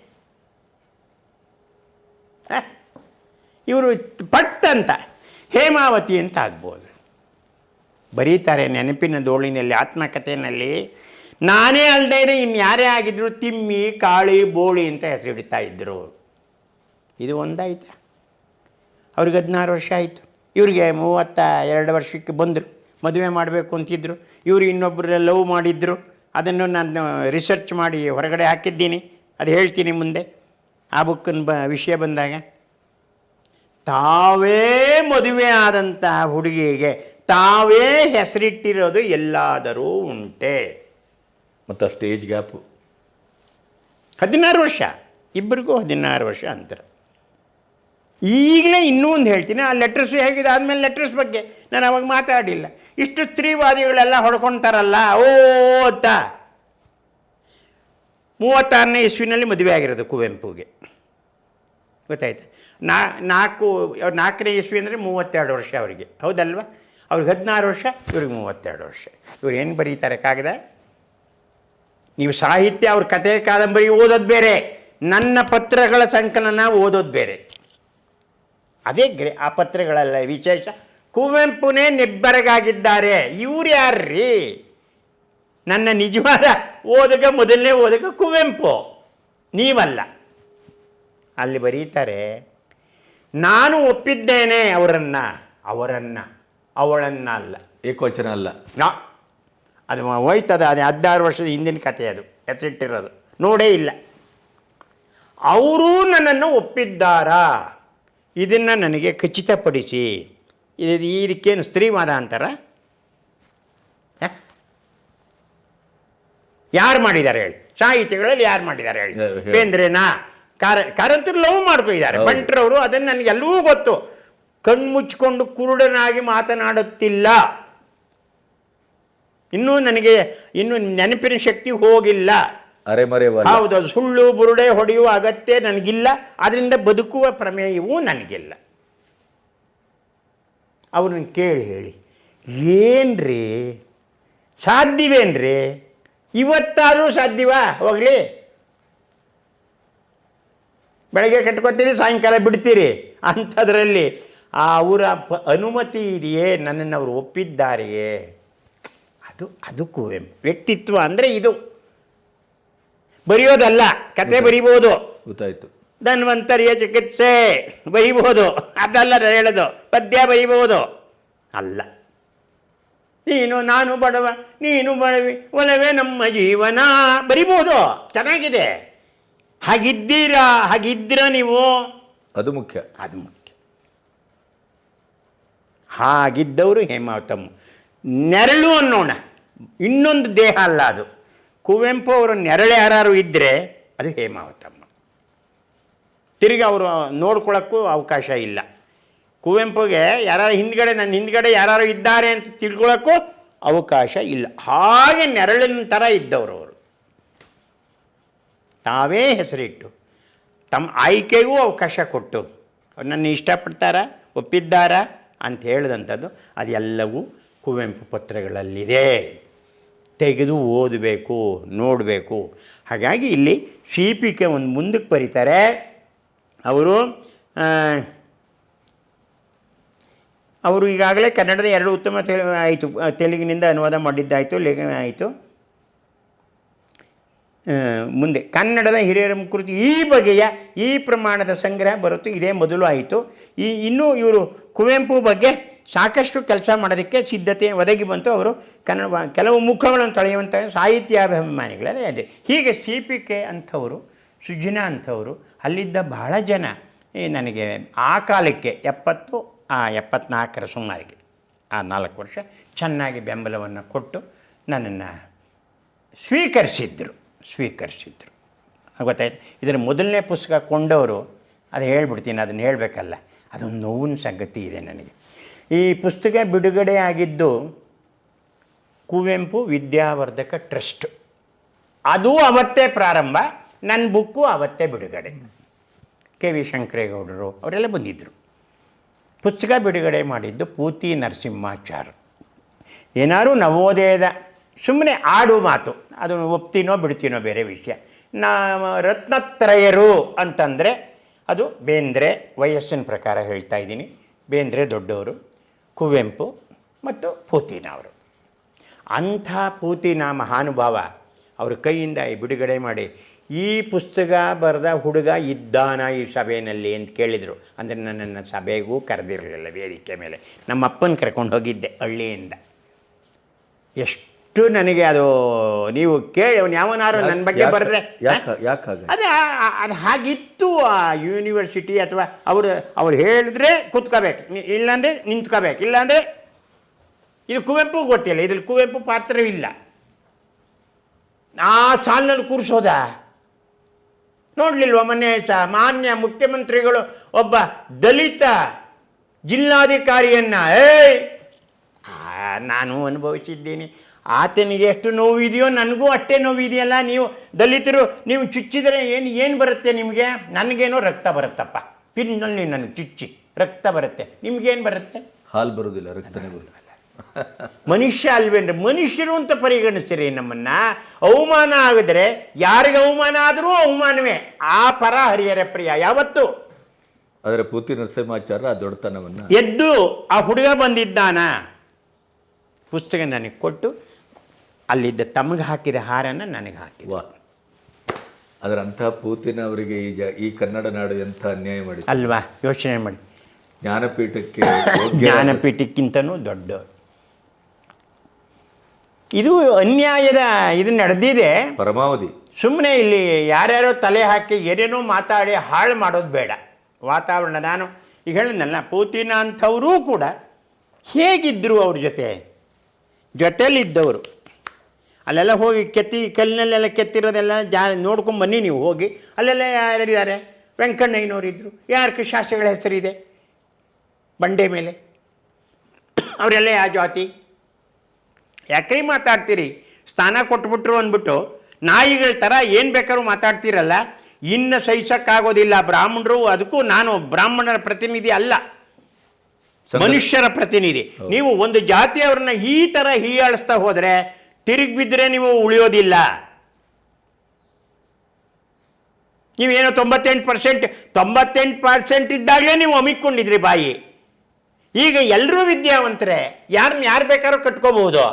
ಇವರು ಪಟ್ ಅಂತ, ಹೇಮಾವತಿ ಅಂತ ಆಗ್ಬೋದು. ಬರೀತಾರೆ ನೆನಪಿನ ದೋಳಿನಲ್ಲಿ ಆತ್ಮಕಥೆಯಲ್ಲಿ ನಾನೇ ಅಲ್ಲದೆ ಇನ್ನು ಯಾರೇ ಆಗಿದ್ರು ತಿಮ್ಮಿ, ಕಾಳಿ, ಬೋಳಿ ಅಂತ ಹೆಸರಿಡ್ತಾ ಇದ್ದರು ಇದು ಒಂದಾಯ್ತಾ? ಅವ್ರಿಗೆ ಹದಿನಾರು ವರ್ಷ ಆಯಿತು. ಇವ್ರಿಗೆ ಮೂವತ್ತ ಎರಡು ವರ್ಷಕ್ಕೆ ಬಂದರು. ಮದುವೆ ಮಾಡಬೇಕು ಅಂತಿದ್ರು. ಇವರು ಇನ್ನೊಬ್ಬರ ಲವ್ ಮಾಡಿದ್ರು. ಅದನ್ನು ನಾನು ರಿಸರ್ಚ್ ಮಾಡಿ ಹೊರಗಡೆ ಹಾಕಿದ್ದೀನಿ. ಅದು ಹೇಳ್ತೀನಿ ಮುಂದೆ. ಆ ಬುಕ್ಕಿನ ಬ ವಿಷಯ ಬಂದಾಗ ತಾವೇ ಮದುವೆ ಆದಂತಹ ಹುಡುಗಿಗೆ ತಾವೇ ಹೆಸರಿಟ್ಟಿರೋದು ಎಲ್ಲಾದರೂ ಉಂಟೆ. ಮತ್ತು ಸ್ಟೇಜ್ ಗ್ಯಾಪು ಹದಿನಾರು ವರ್ಷ ಇಬ್ಬರಿಗೂ ಹದಿನಾರು ವರ್ಷ ಅಂತರ. ಈಗಲೇ ಇನ್ನೂ ಒಂದು ಹೇಳ್ತೀನಿ. ಆ ಲೆಟರ್ಸ್ ಹೇಗಿದೆ? ಆದಮೇಲೆ ಲೆಟ್ರಸ್ ಬಗ್ಗೆ. ನಾನು ಅವಾಗ ಮಾತಾಡಿಲ್ಲ. ಇಷ್ಟು ಸ್ತ್ರೀವಾದಿಗಳೆಲ್ಲ ಹೊಡ್ಕೊಳ್ತಾರಲ್ಲ ಓ ಅಂತ. ಮೂವತ್ತಾರನೇ ಇಸ್ವಿನಲ್ಲಿ ಮದುವೆ ಆಗಿರೋದು ಕುವೆಂಪುಗೆ. ಗೊತ್ತಾಯ್ತು? ನಾ, ನಾಲ್ಕು, ನಾಲ್ಕನೇ ಇಸ್ವಿ ಅಂದರೆ ಮೂವತ್ತೆರಡು ವರ್ಷ ಅವರಿಗೆ. ಹೌದಲ್ವಾ? ಅವ್ರಿಗೆ ಹದಿನಾರು ವರ್ಷ, ಇವ್ರಿಗೆ ಮೂವತ್ತೆರಡು ವರ್ಷ. ಇವ್ರು ಏನು ಬರೀತಾರೆ ಕಾಗದ? ನೀವು ಸಾಹಿತ್ಯ, ಅವ್ರ ಕತೆ ಕಾದಂಬರಿ ಓದೋದು ಬೇರೆ. ನನ್ನ ಪತ್ರಗಳ ಸಂಕಲನ ಓದೋದು ಬೇರೆ. ಅದೇ ಗ್ರೇ, ಆ ಪತ್ರಗಳೆಲ್ಲ, ವಿಶೇಷ ಕುವೆಂಪುನೇ ನಿಬ್ಬರಗಾಗಿದ್ದಾರೆ. ಇವ್ರು ಯಾರ್ರೀ? ನನ್ನ ನಿಜವಾದ ಓದಕ ಮೊದಲನೇ ಓದಕ ಕುವೆಂಪು. ನೀವಲ್ಲ. ಅಲ್ಲಿ ಬರೀತಾರೆ ನಾನು ಒಪ್ಪಿದ್ದೇನೆ ಅವರನ್ನು. ಅವರನ್ನು. ಅವಳನ್ನ ಅಲ್ಲ. ಏಕವಚನ ಅಲ್ಲ ನಾ ಅದು ಹೋಯ್ತದ ಅದೇ ಹದಿನಾರು ವರ್ಷದ ಹಿಂದಿನ ಕಥೆ ಅದು. ಹೆಸರಿಟ್ಟಿರೋದು ನೋಡೇ ಇಲ್ಲ. ಅವರೂ ನನ್ನನ್ನು ಒಪ್ಪಿದ್ದಾರಾ? ಇದನ್ನು ನನಗೆ ಖಚಿತಪಡಿಸಿ. ಇದು ಇದಕ್ಕೇನು ಸ್ತ್ರೀವಾದ ಅಂತಾರ? ಯಾರು ಮಾಡಿದ್ದಾರೆ ಹೇಳಿ? ಸಾಹಿತ್ಯಗಳಲ್ಲಿ ಯಾರು ಮಾಡಿದ್ದಾರೆ ಹೇಳಿ? ಬೇಂದ್ರೇನ? ಕಾರ ಕಾರಂತರು ಲವ್ ಮಾಡ್ಕೊಂಡಿದ್ದಾರೆ. ಬಂಟ್ರವರು ಅದನ್ನು ನನಗೆಲ್ಲವೂ ಗೊತ್ತು. ಕಣ್ಮುಚ್ಕೊಂಡು ಕುರುಡನಾಗಿ ಮಾತನಾಡುತ್ತಿಲ್ಲ. ಇನ್ನೂ ನನಗೆ ಇನ್ನು ನೆನಪಿನ ಶಕ್ತಿ ಹೋಗಿಲ್ಲ. ಹೌದು ಸುಳ್ಳು ಬುರುಡೆ ಹೊಡೆಯುವ ಅಗತ್ಯ ನನಗಿಲ್ಲ. ಅದರಿಂದ ಬದುಕುವ ಪ್ರಮೇಯವೂ ನನಗಿಲ್ಲ. ಅವ್ರನ್ನ ಕೇಳಿ ಹೇಳಿ ಏನ್ರಿ? ಸಾಧ್ಯವೇನ್ರಿ? ಇವತ್ತಾದರೂ ಸಾಧ್ಯವಾ? ಹೋಗಲಿ. ಬೆಳಗ್ಗೆ ಕಟ್ಕೊತೀರಿ ಸಾಯಂಕಾಲ ಬಿಡ್ತೀರಿ. ಅಂಥದ್ರಲ್ಲಿ ಆ ಅವರ ಪ ಅನುಮತಿ ಇದೆಯೇ? ನನ್ನನ್ನು ಅವರು ಒಪ್ಪಿದ್ದಾರೆಯೇ? ಅದು ಅದು ಕುವೆಂಪು ವ್ಯಕ್ತಿತ್ವ ಅಂದರೆ ಇದು. ಬರೆಯೋದಲ್ಲ ಕತೆ ಬರಿಬೋದು. ಗೊತ್ತಾಯ್ತು. ಧನ್ವಂತರಿಯ ಚಿಕಿತ್ಸೆ. ಬೈಬೋದು. ಅದಲ್ಲ ಹೇಳೋದು. ಪದ್ಯ ಬೈಬೋದು. ಅಲ್ಲ. ನೀನು ನಾನು ಬಡವ ನೀನು ಬಡವಿ ಒಲವೇ ನಮ್ಮ ಜೀವನ. ಬರಿಬೋದು. ಚೆನ್ನಾಗಿದೆ. ಹಾಗಿದ್ದೀರಾ? ಹಾಗಿದ್ದೀರಾ ನೀವು? ಅದು ಮುಖ್ಯ. ಅದು ಮುಖ್ಯ. ಹಾಗಿದ್ದವರು ಹೇಮಾವತಮ್ಮ ನೆರಳು ಅನ್ನೋಣ. ಇನ್ನೊಂದು ದೇಹ ಅಲ್ಲ ಅದು. ಕುವೆಂಪು ಅವರು ನೆರಳು ಯಾರು ಇದ್ದರೆ ಅದು ಹೇಮಾವತಮ್ಮ ತಿರುಗಿ ಅವರು ನೋಡ್ಕೊಳ್ಳೋಕ್ಕೂ ಅವಕಾಶ ಇಲ್ಲ. ಕುವೆಂಪುಗೆ ಯಾರು ಹಿಂದ್ಗಡೆ ನನ್ನ ಹಿಂದ್ಗಡೆ ಯಾರು ಇದ್ದಾರೆ ಅಂತ ತಿಳ್ಕೊಳ್ಳೋಕ್ಕೂ ಅವಕಾಶ ಇಲ್ಲ. ಹಾಗೆ ನೆರಳಿನ ಥರ ಇದ್ದವರು ಅವರು. ತಾವೇ ಹೆಸರಿಟ್ಟು ತಮ್ಮ ಆಯ್ಕೆಗೂ ಅವಕಾಶ ಕೊಟ್ಟು ನನ್ನ ಇಷ್ಟಪಡ್ತಾರಾ, ಒಪ್ಪಿದ್ದಾರಾ ಅಂತ ಹೇಳಿದಂಥದ್ದು ಅದೆಲ್ಲವೂ ಕುವೆಂಪು ಪತ್ರಗಳಲ್ಲಿದೆ. ತೆಗೆದು ಓದಬೇಕು, ನೋಡಬೇಕು. ಹಾಗಾಗಿ ಇಲ್ಲಿ ಶೀಪಿಕೆ ಒಂದು ಮುಂದಕ್ಕೆ ಬರೀತಾರೆ. ಅವರು ಅವರು ಈಗಾಗಲೇ ಕನ್ನಡದ ಎರಡು ಉತ್ತಮ ತೆಲು, ಆಯಿತು ತೆಲುಗಿನಿಂದ ಅನುವಾದ ಮಾಡಿದ್ದಾಯಿತು, ಲೇಖನ ಆಯಿತು. ಮುಂದೆ, ಕನ್ನಡದ ಹಿರಿಯರ ಕುರಿತು ಈ ಬಗೆಯ, ಈ ಪ್ರಮಾಣದ ಸಂಗ್ರಹ ಬರುತ್ತು, ಇದೇ ಮೊದಲು ಆಯಿತು. ಈ, ಇನ್ನೂ ಇವರು ಕುವೆಂಪು ಬಗ್ಗೆ ಸಾಕಷ್ಟು ಕೆಲಸ ಮಾಡೋದಕ್ಕೆ ಸಿದ್ಧತೆ ಒದಗಿ ಬಂತು. ಅವರು ಕನ್ನಡ ಕೆಲವು ಮುಖಗಳನ್ನು ತೊಳೆಯುವಂಥ ಸಾಹಿತ್ಯಾಭಿಮಾನಿಗಳೇ ಅದೇ. ಹೀಗೆ ಸಿ ಪಿ ಕೆ ಅಂಥವರು, ಸುಜಿನಾ ಅಂಥವರು ಅಲ್ಲಿದ್ದ ಬಹಳ ಜನ ನನಗೆ ಆ ಕಾಲಕ್ಕೆ ಎಪ್ಪತ್ತು, ಆ ಎಪ್ಪತ್ನಾಲ್ಕರ ಸುಮಾರಿಗೆ, ಆ ನಾಲ್ಕು ವರ್ಷ ಚೆನ್ನಾಗಿ ಬೆಂಬಲವನ್ನು ಕೊಟ್ಟು ನನ್ನನ್ನು ಸ್ವೀಕರಿಸಿದ್ರು ಸ್ವೀಕರಿಸಿದ್ರು. ಗೊತ್ತಾಯ್ತು. ಇದರ ಮೊದಲನೇ ಪುಸ್ತಕ ಕೊಂಡವರು ಅದು ಹೇಳ್ಬಿಡ್ತೀನಿ, ಅದನ್ನು ಹೇಳಬೇಕಲ್ಲ. ಅದೊಂದು ನೋವಿನ ಸಂಗತಿ ಇದೆ ನನಗೆ. ಈ ಪುಸ್ತಕ ಬಿಡುಗಡೆ ಆಗಿದ್ದು ಕುವೆಂಪು ವಿದ್ಯಾವರ್ಧಕ ಟ್ರಸ್ಟ್. ಅದು ಅವತ್ತೇ ಪ್ರಾರಂಭ. ನನ್ನ ಬುಕ್ಕು ಅವತ್ತೇ ಬಿಡುಗಡೆ. ಕೆ ವಿ ಶಂಕರೇಗೌಡರು ಅವರೆಲ್ಲ ಬಂದಿದ್ದರು ಪುಸ್ತಕ ಬಿಡುಗಡೆ ಮಾಡಿದ್ದು ಪೂತಿ ನರಸಿಂಹಾಚಾರ್. ಏನಾರು ನವೋದಯದ ಸುಮ್ಮನೆ ಆಡು ಮಾತು, ಅದನ್ನು ಒಪ್ತೀನೋ ಬಿಡ್ತೀನೋ ಬೇರೆ ವಿಷಯ. ನಾ ರತ್ನತ್ರಯರು ಅಂತಂದರೆ ಅದು ಬೇಂದ್ರೆ ವಯಸ್ಸಿನ ಪ್ರಕಾರ ಹೇಳ್ತಾ ಇದ್ದೀನಿ. ಬೇಂದ್ರೆ ದೊಡ್ಡವರು ಕುವೆಂಪು ಮತ್ತು ಪೂತಿನವರು ಅಂಥ ಪೂತಿನ ಮಹಾನುಭಾವ ಅವರು ಕೈಯಿಂದ ಈ ಬಿಡುಗಡೆ ಮಾಡಿ ಈ ಪುಸ್ತಕ ಬರೆದ ಹುಡುಗ ಇದ್ದಾನ ಈ ಸಭೆಯಲ್ಲಿ ಅಂತ ಕೇಳಿದರು. ಅಂದರೆ ನನ್ನನ್ನು ಸಭೆಗೂ ಕರೆದಿರಲಿಲ್ಲ ವೇದಿಕೆ ಮೇಲೆ. ನಮ್ಮ ಅಪ್ಪನ ಕರ್ಕೊಂಡು ಹೋಗಿದ್ದೆ ಹಳ್ಳಿಯಿಂದ. ಎಷ್ಟು ನನಗೆ ಅದು ನೀವು ಕೇಳಿ ಅವನು ಯಾವನಾರು ನನ್ನ ಬಗ್ಗೆ ಬರೆದ್ರೆ ಯಾಕ- ಯಾಕ್ ಹಾಗೆ? ಅದೇ ಅದು ಹಾಗಿತ್ತು ಆ ಯೂನಿವರ್ಸಿಟಿ ಅಥವಾ ಅವರು ಅವ್ರು ಹೇಳಿದ್ರೆ ಕೂತ್ಕೋಬೇಕು. ಇಲ್ಲಾಂದರೆ ನಿಂತ್ಕೋಬೇಕು. ಇಲ್ಲಾಂದರೆ ಇದು ಕುವೆಂಪು ಗೊತ್ತಿಲ್ಲ. ಇದ್ರಲ್ಲಿ ಕುವೆಂಪು ಪಾತ್ರವಿಲ್ಲ. ಆ ಸಾಲಿನಲ್ಲಿ ಕೂರಿಸೋದ? ನೋಡ್ಲಿಲ್ವಾ ಮೊನ್ನೆ ಮಾನ್ಯ ಮುಖ್ಯಮಂತ್ರಿಗಳು ಒಬ್ಬ ದಲಿತ ಜಿಲ್ಲಾಧಿಕಾರಿಯನ್ನ, ಏಯ್ ನಾನು ಅನುಭವಿಸಿದ್ದೀನಿ. ಆತನಿಗೆ ಎಷ್ಟು ನೋವಿದೆಯೋ ನನಗೂ ಅಷ್ಟೇ ನೋವಿದೆಯಲ್ಲ. ನೀವು ದಲಿತರು, ನೀವು ಚುಚ್ಚಿದರೆ ಏನು ಏನು ಬರುತ್ತೆ ನಿಮಗೆ? ನನಗೇನೋ ರಕ್ತ ಬರುತ್ತಪ್ಪ. ಪಿನ್ನಲ್ಲಿ ನನಗೆ ಚುಚ್ಚಿ, ರಕ್ತ ಬರುತ್ತೆ. ನಿಮಗೇನು ಬರುತ್ತೆ? ಹಾಲು ಬರೋದಿಲ್ಲ ರಕ್ತನೇ ಬರುವುದಿಲ್ಲ. ಮನುಷ್ಯ ಅಲ್ವೇನ್ರಿ? ಮನುಷ್ಯರು ಅಂತ ಪರಿಗಣಿಸ್ರಿ ನಮ್ಮನ್ನ. ಅವಮಾನ ಆಗಿದ್ರೆ ಯಾರಿಗೆ ಅವಮಾನ ಆದರೂ ಅವಮಾನವೇ. ಆ ಪರ ಹರಿಹರ ಪ್ರಿಯ. ಯಾವತ್ತು? ಆದರೆ ಪೂತಿ ನರಸಿಂಹಾಚಾರ್ಯ ಆ ದೊಡ್ಡತನವನ್ನು ಎದ್ದು ಆ ಹುಡುಗ ಬಂದಿದ್ದಾನ. ಪುಸ್ತಕ ನನಗೆ ಕೊಟ್ಟು ಅಲ್ಲಿದ್ದ ತಮಗೆ ಹಾಕಿದ ಹಾರನ್ನ ನನಗೆ ಹಾಕಿ. ಅದರ ಅಂತಹ ಪೂತಿನ ಅವರಿಗೆ ಈ ಜ ಈ ಕನ್ನಡ ನಾಡು ಎಂಥ ಅನ್ಯಾಯ ಮಾಡಿ ಅಲ್ವಾ? ಯೋಚನೆ ಮಾಡಿ. ಜ್ಞಾನಪೀಠಕ್ಕೆ ಜ್ಞಾನಪೀಠಕ್ಕಿಂತನೂ ದೊಡ್ಡ ಇದು ಅನ್ಯಾಯದ ಇದು ನಡೆದಿದೆ. ಪರಮಾವಧಿ. ಸುಮ್ಮನೆ ಇಲ್ಲಿ ಯಾರ್ಯಾರೋ ತಲೆ ಹಾಕಿ ಏನೇನೋ ಮಾತಾಡಿ ಹಾಳು ಮಾಡೋದು ಬೇಡ. ವಾತಾವರಣ ನಾನು ಈಗ ಹೇಳಿದ್ನಲ್ಲ ಪೂತಿನ ಅಂಥವರೂ ಕೂಡ ಹೇಗಿದ್ದರು ಅವ್ರ ಜೊತೆ? ಜೊತೇಲಿದ್ದವರು. ಅಲ್ಲೆಲ್ಲ ಹೋಗಿ ಕೆತ್ತಿ ಕಲ್ಲಿನಲ್ಲೆಲ್ಲ ಕೆತ್ತಿರೋದೆಲ್ಲ ಜಾ ನೋಡ್ಕೊಂಡು ಬನ್ನಿ ನೀವು ಹೋಗಿ. ಅಲ್ಲೆಲ್ಲ ಯಾರಿದ್ದಾರೆ ವೆಂಕಣ್ಣಯ್ಯನವರಿದ್ದರು ಇದ್ದರು ಯಾರ ಶಾಸ್ತ್ರಿಗಳ ಹೆಸರಿದೆ? ಬಂಡೆ ಮೇಲೆ. ಅವರೆಲ್ಲ ಯಾವ ಜಾತಿ? ಯಾಕ್ರಿ ಮಾತಾಡ್ತೀರಿ? ಸ್ಥಾನ ಕೊಟ್ಬಿಟ್ರು ಅಂದ್ಬಿಟ್ಟು ನಾಯಿಗಳ ಥರ ಏನು ಬೇಕಾದ್ರೂ ಮಾತಾಡ್ತೀರಲ್ಲ? ಇನ್ನು ಸಹಿಸೋಕ್ಕಾಗೋದಿಲ್ಲ. ಬ್ರಾಹ್ಮಣರು ಅದಕ್ಕೂ ನಾನು ಬ್ರಾಹ್ಮಣರ ಪ್ರತಿನಿಧಿ ಅಲ್ಲ. ಮನುಷ್ಯರ ಪ್ರತಿನಿಧಿ. ನೀವು ಒಂದು ಜಾತಿಯವ್ರನ್ನ ಈ ಥರ ಹೀಯಾಳಿಸ್ತಾ ಹೋದರೆ ತಿರುಗಿ ಬಿದ್ದರೆ ನೀವು ಉಳಿಯೋದಿಲ್ಲ. ನೀವೇನೋ ತೊಂಬತ್ತೆಂಟು ಪರ್ಸೆಂಟ್ ತೊಂಬತ್ತೆಂಟು ಪರ್ಸೆಂಟ್ ಇದ್ದಾಗಲೇ ನೀವು ಅಮಿಕೊಂಡಿದ್ರಿ ಬಾಯಿ. ಈಗ ಎಲ್ಲರೂ ವಿದ್ಯಾವಂತರೇ. ಯಾರನ್ನ ಯಾರು ಬೇಕಾದ್ರೂ ಕಟ್ಕೋಬಹುದು.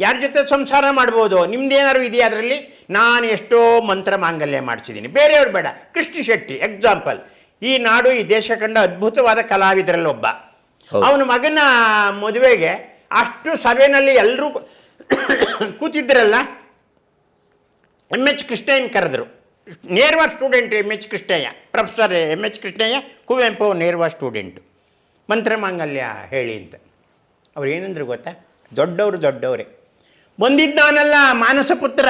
ಯಾರ ಜೊತೆ ಸಂಸಾರ ಮಾಡ್ಬೋದು? ನಿಮ್ದೇನಾದ್ರು ಇದೆಯಾ ಅದರಲ್ಲಿ? ನಾನು ಎಷ್ಟೋ ಮಂತ್ರ ಮಾಂಗಲ್ಯ ಮಾಡಿಸಿದ್ದೀನಿ. ಬೇರೆಯವ್ರು ಬೇಡ. ಕೃಷ್ಣ ಶೆಟ್ಟಿ ಎಕ್ಸಾಂಪಲ್ ಈ ನಾಡು ಈ ದೇಶ ಕಂಡ ಅದ್ಭುತವಾದ ಕಲಾವಿದರಲ್ಲಿ ಒಬ್ಬ. ಅವನ ಮಗನ ಮದುವೆಗೆ ಅಷ್ಟು ಸಭೆಯಲ್ಲಿ ಎಲ್ಲರೂ ಕೂತಿದ್ರಲ್ಲ? ಎಂ ಎಚ್ ಕೃಷ್ಣಯ್ಯನ ಕರೆದ್ರು. ನೇರವಾದ student M H Krishnaiah. Professor M H Krishnaiah Kuvempu ನೇರವಾದ ಸ್ಟೂಡೆಂಟು ಮಂತ್ರಮಾಂಗಲ್ಯ ಹೇಳಿ ಅಂತ. ಅವ್ರು ಏನಂದ್ರು ಗೊತ್ತಾ? ದೊಡ್ಡವರು ದೊಡ್ಡವರೇ. ಬಂದಿದ್ದಾನಲ್ಲ ಮಾನಸ ಪುತ್ರ.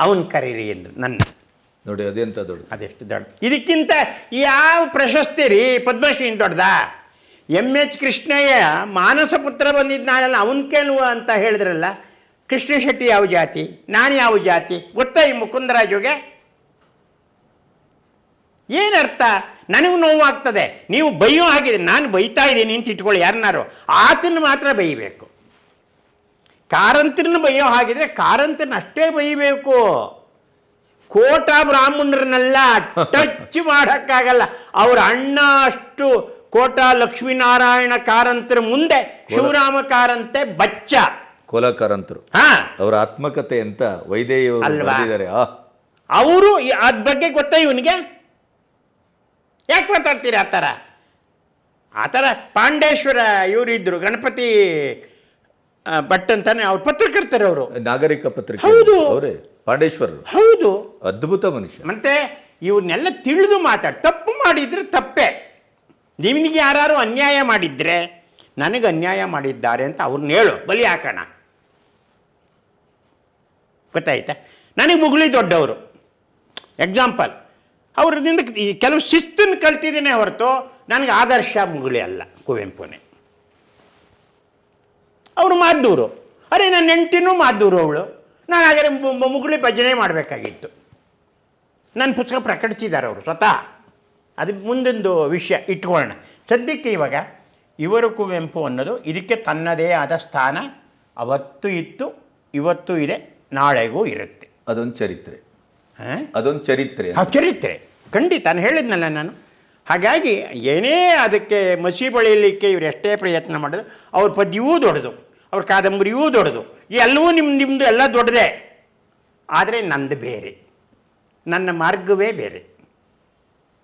ಅವನ್ ಕರೀರಿ ಎಂದ್ರು ನನ್ನ. ನೋಡಿ ಅದೆಂತ ದೊಡ್ಡ ಅದೆಷ್ಟು ದೊಡ್ಡ ಇದಕ್ಕಿಂತ ಯಾವ ಪ್ರಶಸ್ತಿ ರೀ? ಪದ್ಮಶ್ರೀ ದೊಡ್ಡದ? ಎಂ ಎಚ್ ಕೃಷ್ಣಯ್ಯ ಮಾನಸ ಪುತ್ರ ಬಂದಿದ್ದಾನಲ್ಲ ಅವನ್ ಕೇಳುವ ಅಂತ ಹೇಳಿದ್ರಲ್ಲ ಕೃಷ್ಣ ಶೆಟ್ಟಿ ಯಾವ ಜಾತಿ? ನಾನು ಯಾವ ಜಾತಿ? ಗೊತ್ತಾ ಈ ಮುಕುಂದರಾಜುಗೆ? ಏನರ್ಥ? ನನಗೂ ನೋವಾಗ್ತದೆ. ನೀವು ಬೈಯೋ ಹಾಗಿದೆ ನಾನು ಬೈತಾ ಇದ್ದೀನಿ ಅಂತ ಇಟ್ಕೊಳ್ಳಿ ಯಾರನ್ನಾರು. ಆತನ ಮಾತ್ರ ಬೈಬೇಕು. ಕಾರಂತರನ್ನ ಬೈಯೋ ಹಾಗಿದ್ರೆ ಕಾರಂತನ ಅಷ್ಟೇ ಬೈಬೇಕು ಕೋಟ ಬ್ರಾಹ್ಮಣರನ್ನೆಲ್ಲ ಟಚ್ ಮಾಡೋಕ್ಕಾಗಲ್ಲ. ಅವ್ರ ಅಣ್ಣ ಅಷ್ಟು ಕೋಟ ಲಕ್ಷ್ಮೀನಾರಾಯಣ ಕಾರಂತರ ಮುಂದೆ ಶಿವರಾಮ ಕಾರಂತೆ ಬಚ್ಚ. ಕೋಲಾಕಾರಂತರು ಹಾ. ಅವರ ಆತ್ಮಕತೆ ಅಂತ ವೈದೇಹಿಯವರು ಅಲ್ವಾ? ಬರೆದಿದ್ದಾರೆ. ಆ. ಅವರು ಅದ್ ಬಗ್ಗೆ ಗೊತ್ತಾ ಇವನಿಗೆ? ಯಾಕೆ ಮಾತಾಡ್ತೀರಿ ಆತರ ಆತರ ಆ ಥರ ಪಾಂಡೇಶ್ವರ ಇವರಿದ್ರು ಗಣಪತಿ ಭಟ್ ಅಂತಾನೆ ಅವ್ರು ಪತ್ರಕರ್ತರು ಅವರು. ನಾಗರಿಕ ಪತ್ರಿಕೆ ಹೌದು. ಅವರೇ ಪಾಂಡೇಶ್ವರರು. ಹೌದು. ಅದ್ಭುತ ಮನುಷ್ಯ. ಮತ್ತೆ ಇವನ್ನೆಲ್ಲ ತಿಳಿದು ಮಾತಾಡಿ ತಪ್ಪು ಮಾಡಿದ್ರೆ ತಪ್ಪೇ. ನಿಮಗೆ ಯಾರು ಅನ್ಯಾಯ ಮಾಡಿದ್ರೆ ನನಗೆ ಅನ್ಯಾಯ ಮಾಡಿದ್ದಾರೆ ಅಂತ ಅವ್ರನ್ನ ಹೇಳು ಬಲಿ ಹಾಕೋಣ. ಗೊತ್ತಾಯ್ತಾ? ನನಗೆ ಮುಗುಳಿ ದೊಡ್ಡವರು. ಎಕ್ಸಾಂಪಲ್ ಅವ್ರದಿಂದ ಈ ಕೆಲವು ಶಿಸ್ತನ್ನು ಕಲ್ತಿದ್ದೀನಿ ಹೊರತು ನನಗೆ ಆದರ್ಶ ಮುಗುಳಿ ಅಲ್ಲ ಕುವೆಂಪುನೇ. ಅವರು ಮಾದ್ದೂರು. ಅರೆ ನನ್ನ ಹೆಂಡ್ತಿನೂ ಮಾದ್ದೂರು ಅವಳು. ನಾನು ಹಾಗಾದ್ರೆ ಮುಗುಳಿ ಭಜನೆ ಮಾಡಬೇಕಾಗಿತ್ತು. ನನ್ನ ಪುಸ್ತಕ ಪ್ರಕಟಿಸಿದ್ದಾರೆ ಅವರು ಸ್ವತಃ. ಅದು ಮುಂದೊಂದು ವಿಷಯ ಇಟ್ಕೊಳ್ಳೋಣ. ಸದ್ಯಕ್ಕೆ ಇವಾಗ ಇವರು ಕುವೆಂಪು ಅನ್ನೋದು ಇದಕ್ಕೆ ತನ್ನದೇ ಆದ ಸ್ಥಾನ ಅವತ್ತು ಇತ್ತು ಇವತ್ತು ಇದೆ ನಾಳೆಗೂ ಇರುತ್ತೆ. ಅದೊಂದು ಚರಿತ್ರೆ. ಹಾಂ? ಅದೊಂದು ಚರಿತ್ರೆ ಆ ಚರಿತ್ರೆ. ಖಂಡಿತ ನಾನು ಹೇಳಿದ್ನಲ್ಲ ನಾನು. ಹಾಗಾಗಿ ಏನೇ ಅದಕ್ಕೆ ಮಸಿ ಬಳಿಯಲಿಕ್ಕೆ ಇವರು ಎಷ್ಟೇ ಪ್ರಯತ್ನ ಮಾಡಿದ್ರು, ಅವ್ರ ಪದ್ಯವೂ ದೊಡ್ಡದು, ಅವ್ರ ಕಾದಂಬರಿಯೂ ದೊಡ್ಡದು ಎಲ್ಲವೂ ನಿಮ್ಮ ನಿಮ್ಮದು ಎಲ್ಲ ದೊಡ್ಡದೇ. ಆದರೆ ನಂದು ಬೇರೆ, ನನ್ನ ಮಾರ್ಗವೇ ಬೇರೆ.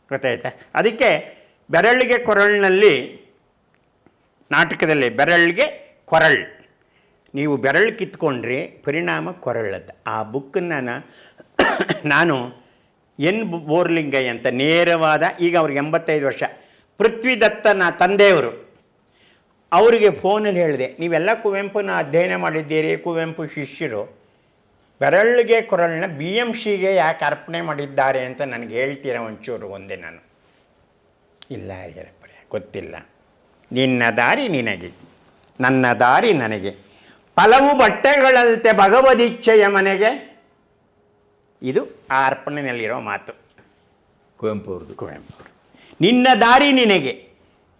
ಗೊತ್ತಾಯ್ತಾ? ಅದಕ್ಕೆ ಬೆರಳಿಗೆ ಕೊರಳಿನಲ್ಲಿ, ನಾಟಕದಲ್ಲಿ ಬೆರಳಿಗೆ ಕೊರಳ್. ನೀವು ಬೆರಳು ಕಿತ್ಕೊಂಡ್ರೆ ಪರಿಣಾಮ ಕೊರಳದ್ದು. ಆ ಬುಕ್ಕನ್ನು ನಾನು ಎನ್ ಬೋರ್ಲಿಂಗಯ್ಯ ಅಂತ ನೇರವಾದ ಈಗ ಅವ್ರಿಗೆ ಎಂಬತ್ತೈದು ವರ್ಷ. ಪೃಥ್ವಿದತ್ತನ ತಂದೆಯವರು. ಅವರಿಗೆ ಫೋನಲ್ಲಿ ಹೇಳಿದೆ, ನೀವೆಲ್ಲ ಕುವೆಂಪುನ ಅಧ್ಯಯನ ಮಾಡಿದ್ದೀರಿ, ಕುವೆಂಪು ಶಿಷ್ಯರು. ಬೆರಳಿಗೆ ಕೊರಳನ್ನ ಬಿ ಎಂ ಶಿಗೆ ಯಾಕೆ ಅರ್ಪಣೆ ಮಾಡಿದ್ದಾರೆ ಅಂತ ನನಗೆ ಹೇಳ್ತೀರ ಒಂಚೂರು ಒಂದೇ ನಾನು. ಇಲ್ಲ ಹೇಳಪ್ಪ ಗೊತ್ತಿಲ್ಲ. ನಿನ್ನ ದಾರಿ ನಿನಗೆ, ನನ್ನ ದಾರಿ ನನಗೆ. ಹಲವು ಬಟ್ಟೆಗಳಂತೆ ಭಗವದಿಚ್ಛೆಯ ಮನೆಗೆ ಇದು ಆ ಅರ್ಪಣೆಯಲ್ಲಿರೋ ಮಾತು. ಕುವೆಂಪು ಅವ್ರದ್ದು ಕುವೆಂಪು ಅವರು. ನಿನ್ನ ದಾರಿ ನಿನಗೆ.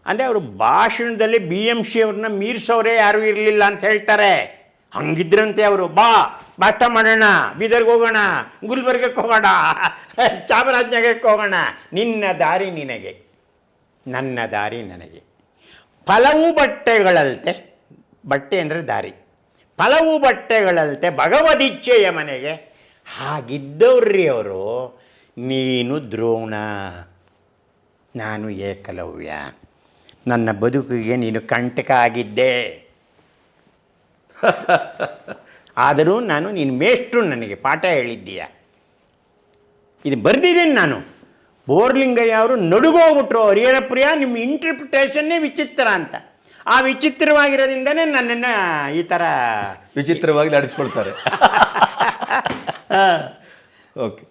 ಅಂದರೆ ಅವರು ಭಾಷಣದಲ್ಲಿ ಬಿ ಎಂ ಸಿ ಅವ್ರನ್ನ ಮೀರಿಸೋರೇ ಯಾರೂ ಇರಲಿಲ್ಲ ಅಂತ ಹೇಳ್ತಾರೆ. ಹಂಗಿದ್ರಂತೆ ಅವರು. ಬಾ ಭಾಷಣ ಮಾಡೋಣ ಬೀದರ್ಗೆ ಹೋಗೋಣ ಗುಲ್ಬರ್ಗಕ್ಕೆ ಹೋಗೋಣ ಚಾಮರಾಜನಗರಕ್ಕೆ ಹೋಗೋಣ. ನಿನ್ನ ದಾರಿ ನಿನಗೆ. ನನ್ನ ದಾರಿ ನನಗೆ. ಫಲವು ಬಟ್ಟೆಗಳಂತೆ ಬಟ್ಟೆ ಅಂದರೆ ದಾರಿ. ಫಲವು ಬಟ್ಟೆಗಳಂತೆ ಭಗವದಿಚ್ಛೆಯ ಮನೆಗೆ. ಹಾಗಿದ್ದವ್ರಿ ಅವರು. ನೀನು ದ್ರೋಣ. ನಾನು ಏಕಲವ್ಯ. ನನ್ನ ಬದುಕಿಗೆ ನೀನು ಕಂಟಕ ಆಗಿದ್ದೆ ಆದರೂ ನಾನು ನೀನು ಮೇಷ್ಟ್ರು ನನಗೆ ಪಾಠ ಹೇಳಿದ್ದೀಯ. ಇದು ಬರೆದಿದ್ದೀನಿ ನಾನು. ಬೋರ್ಲಿಂಗಯ್ಯ ಅವರು ನಡುಗೋಗ್ಬಿಟ್ರು. ಅವ್ರು ಏನಪ್ರಿಯ ನಿಮ್ಮ ಇಂಟರ್ಪ್ರಿಟೇಷನ್ನೇ ವಿಚಿತ್ರ ಅಂತ. ಆ ವಿಚಿತ್ರವಾಗಿರೋದ್ರಿಂದನೇ ನನ್ನನ್ನು ಈ ಥರ ವಿಚಿತ್ರವಾಗಿ ನಡೆಸ್ಕೊಳ್ತಾರೆ. ಓಕೆ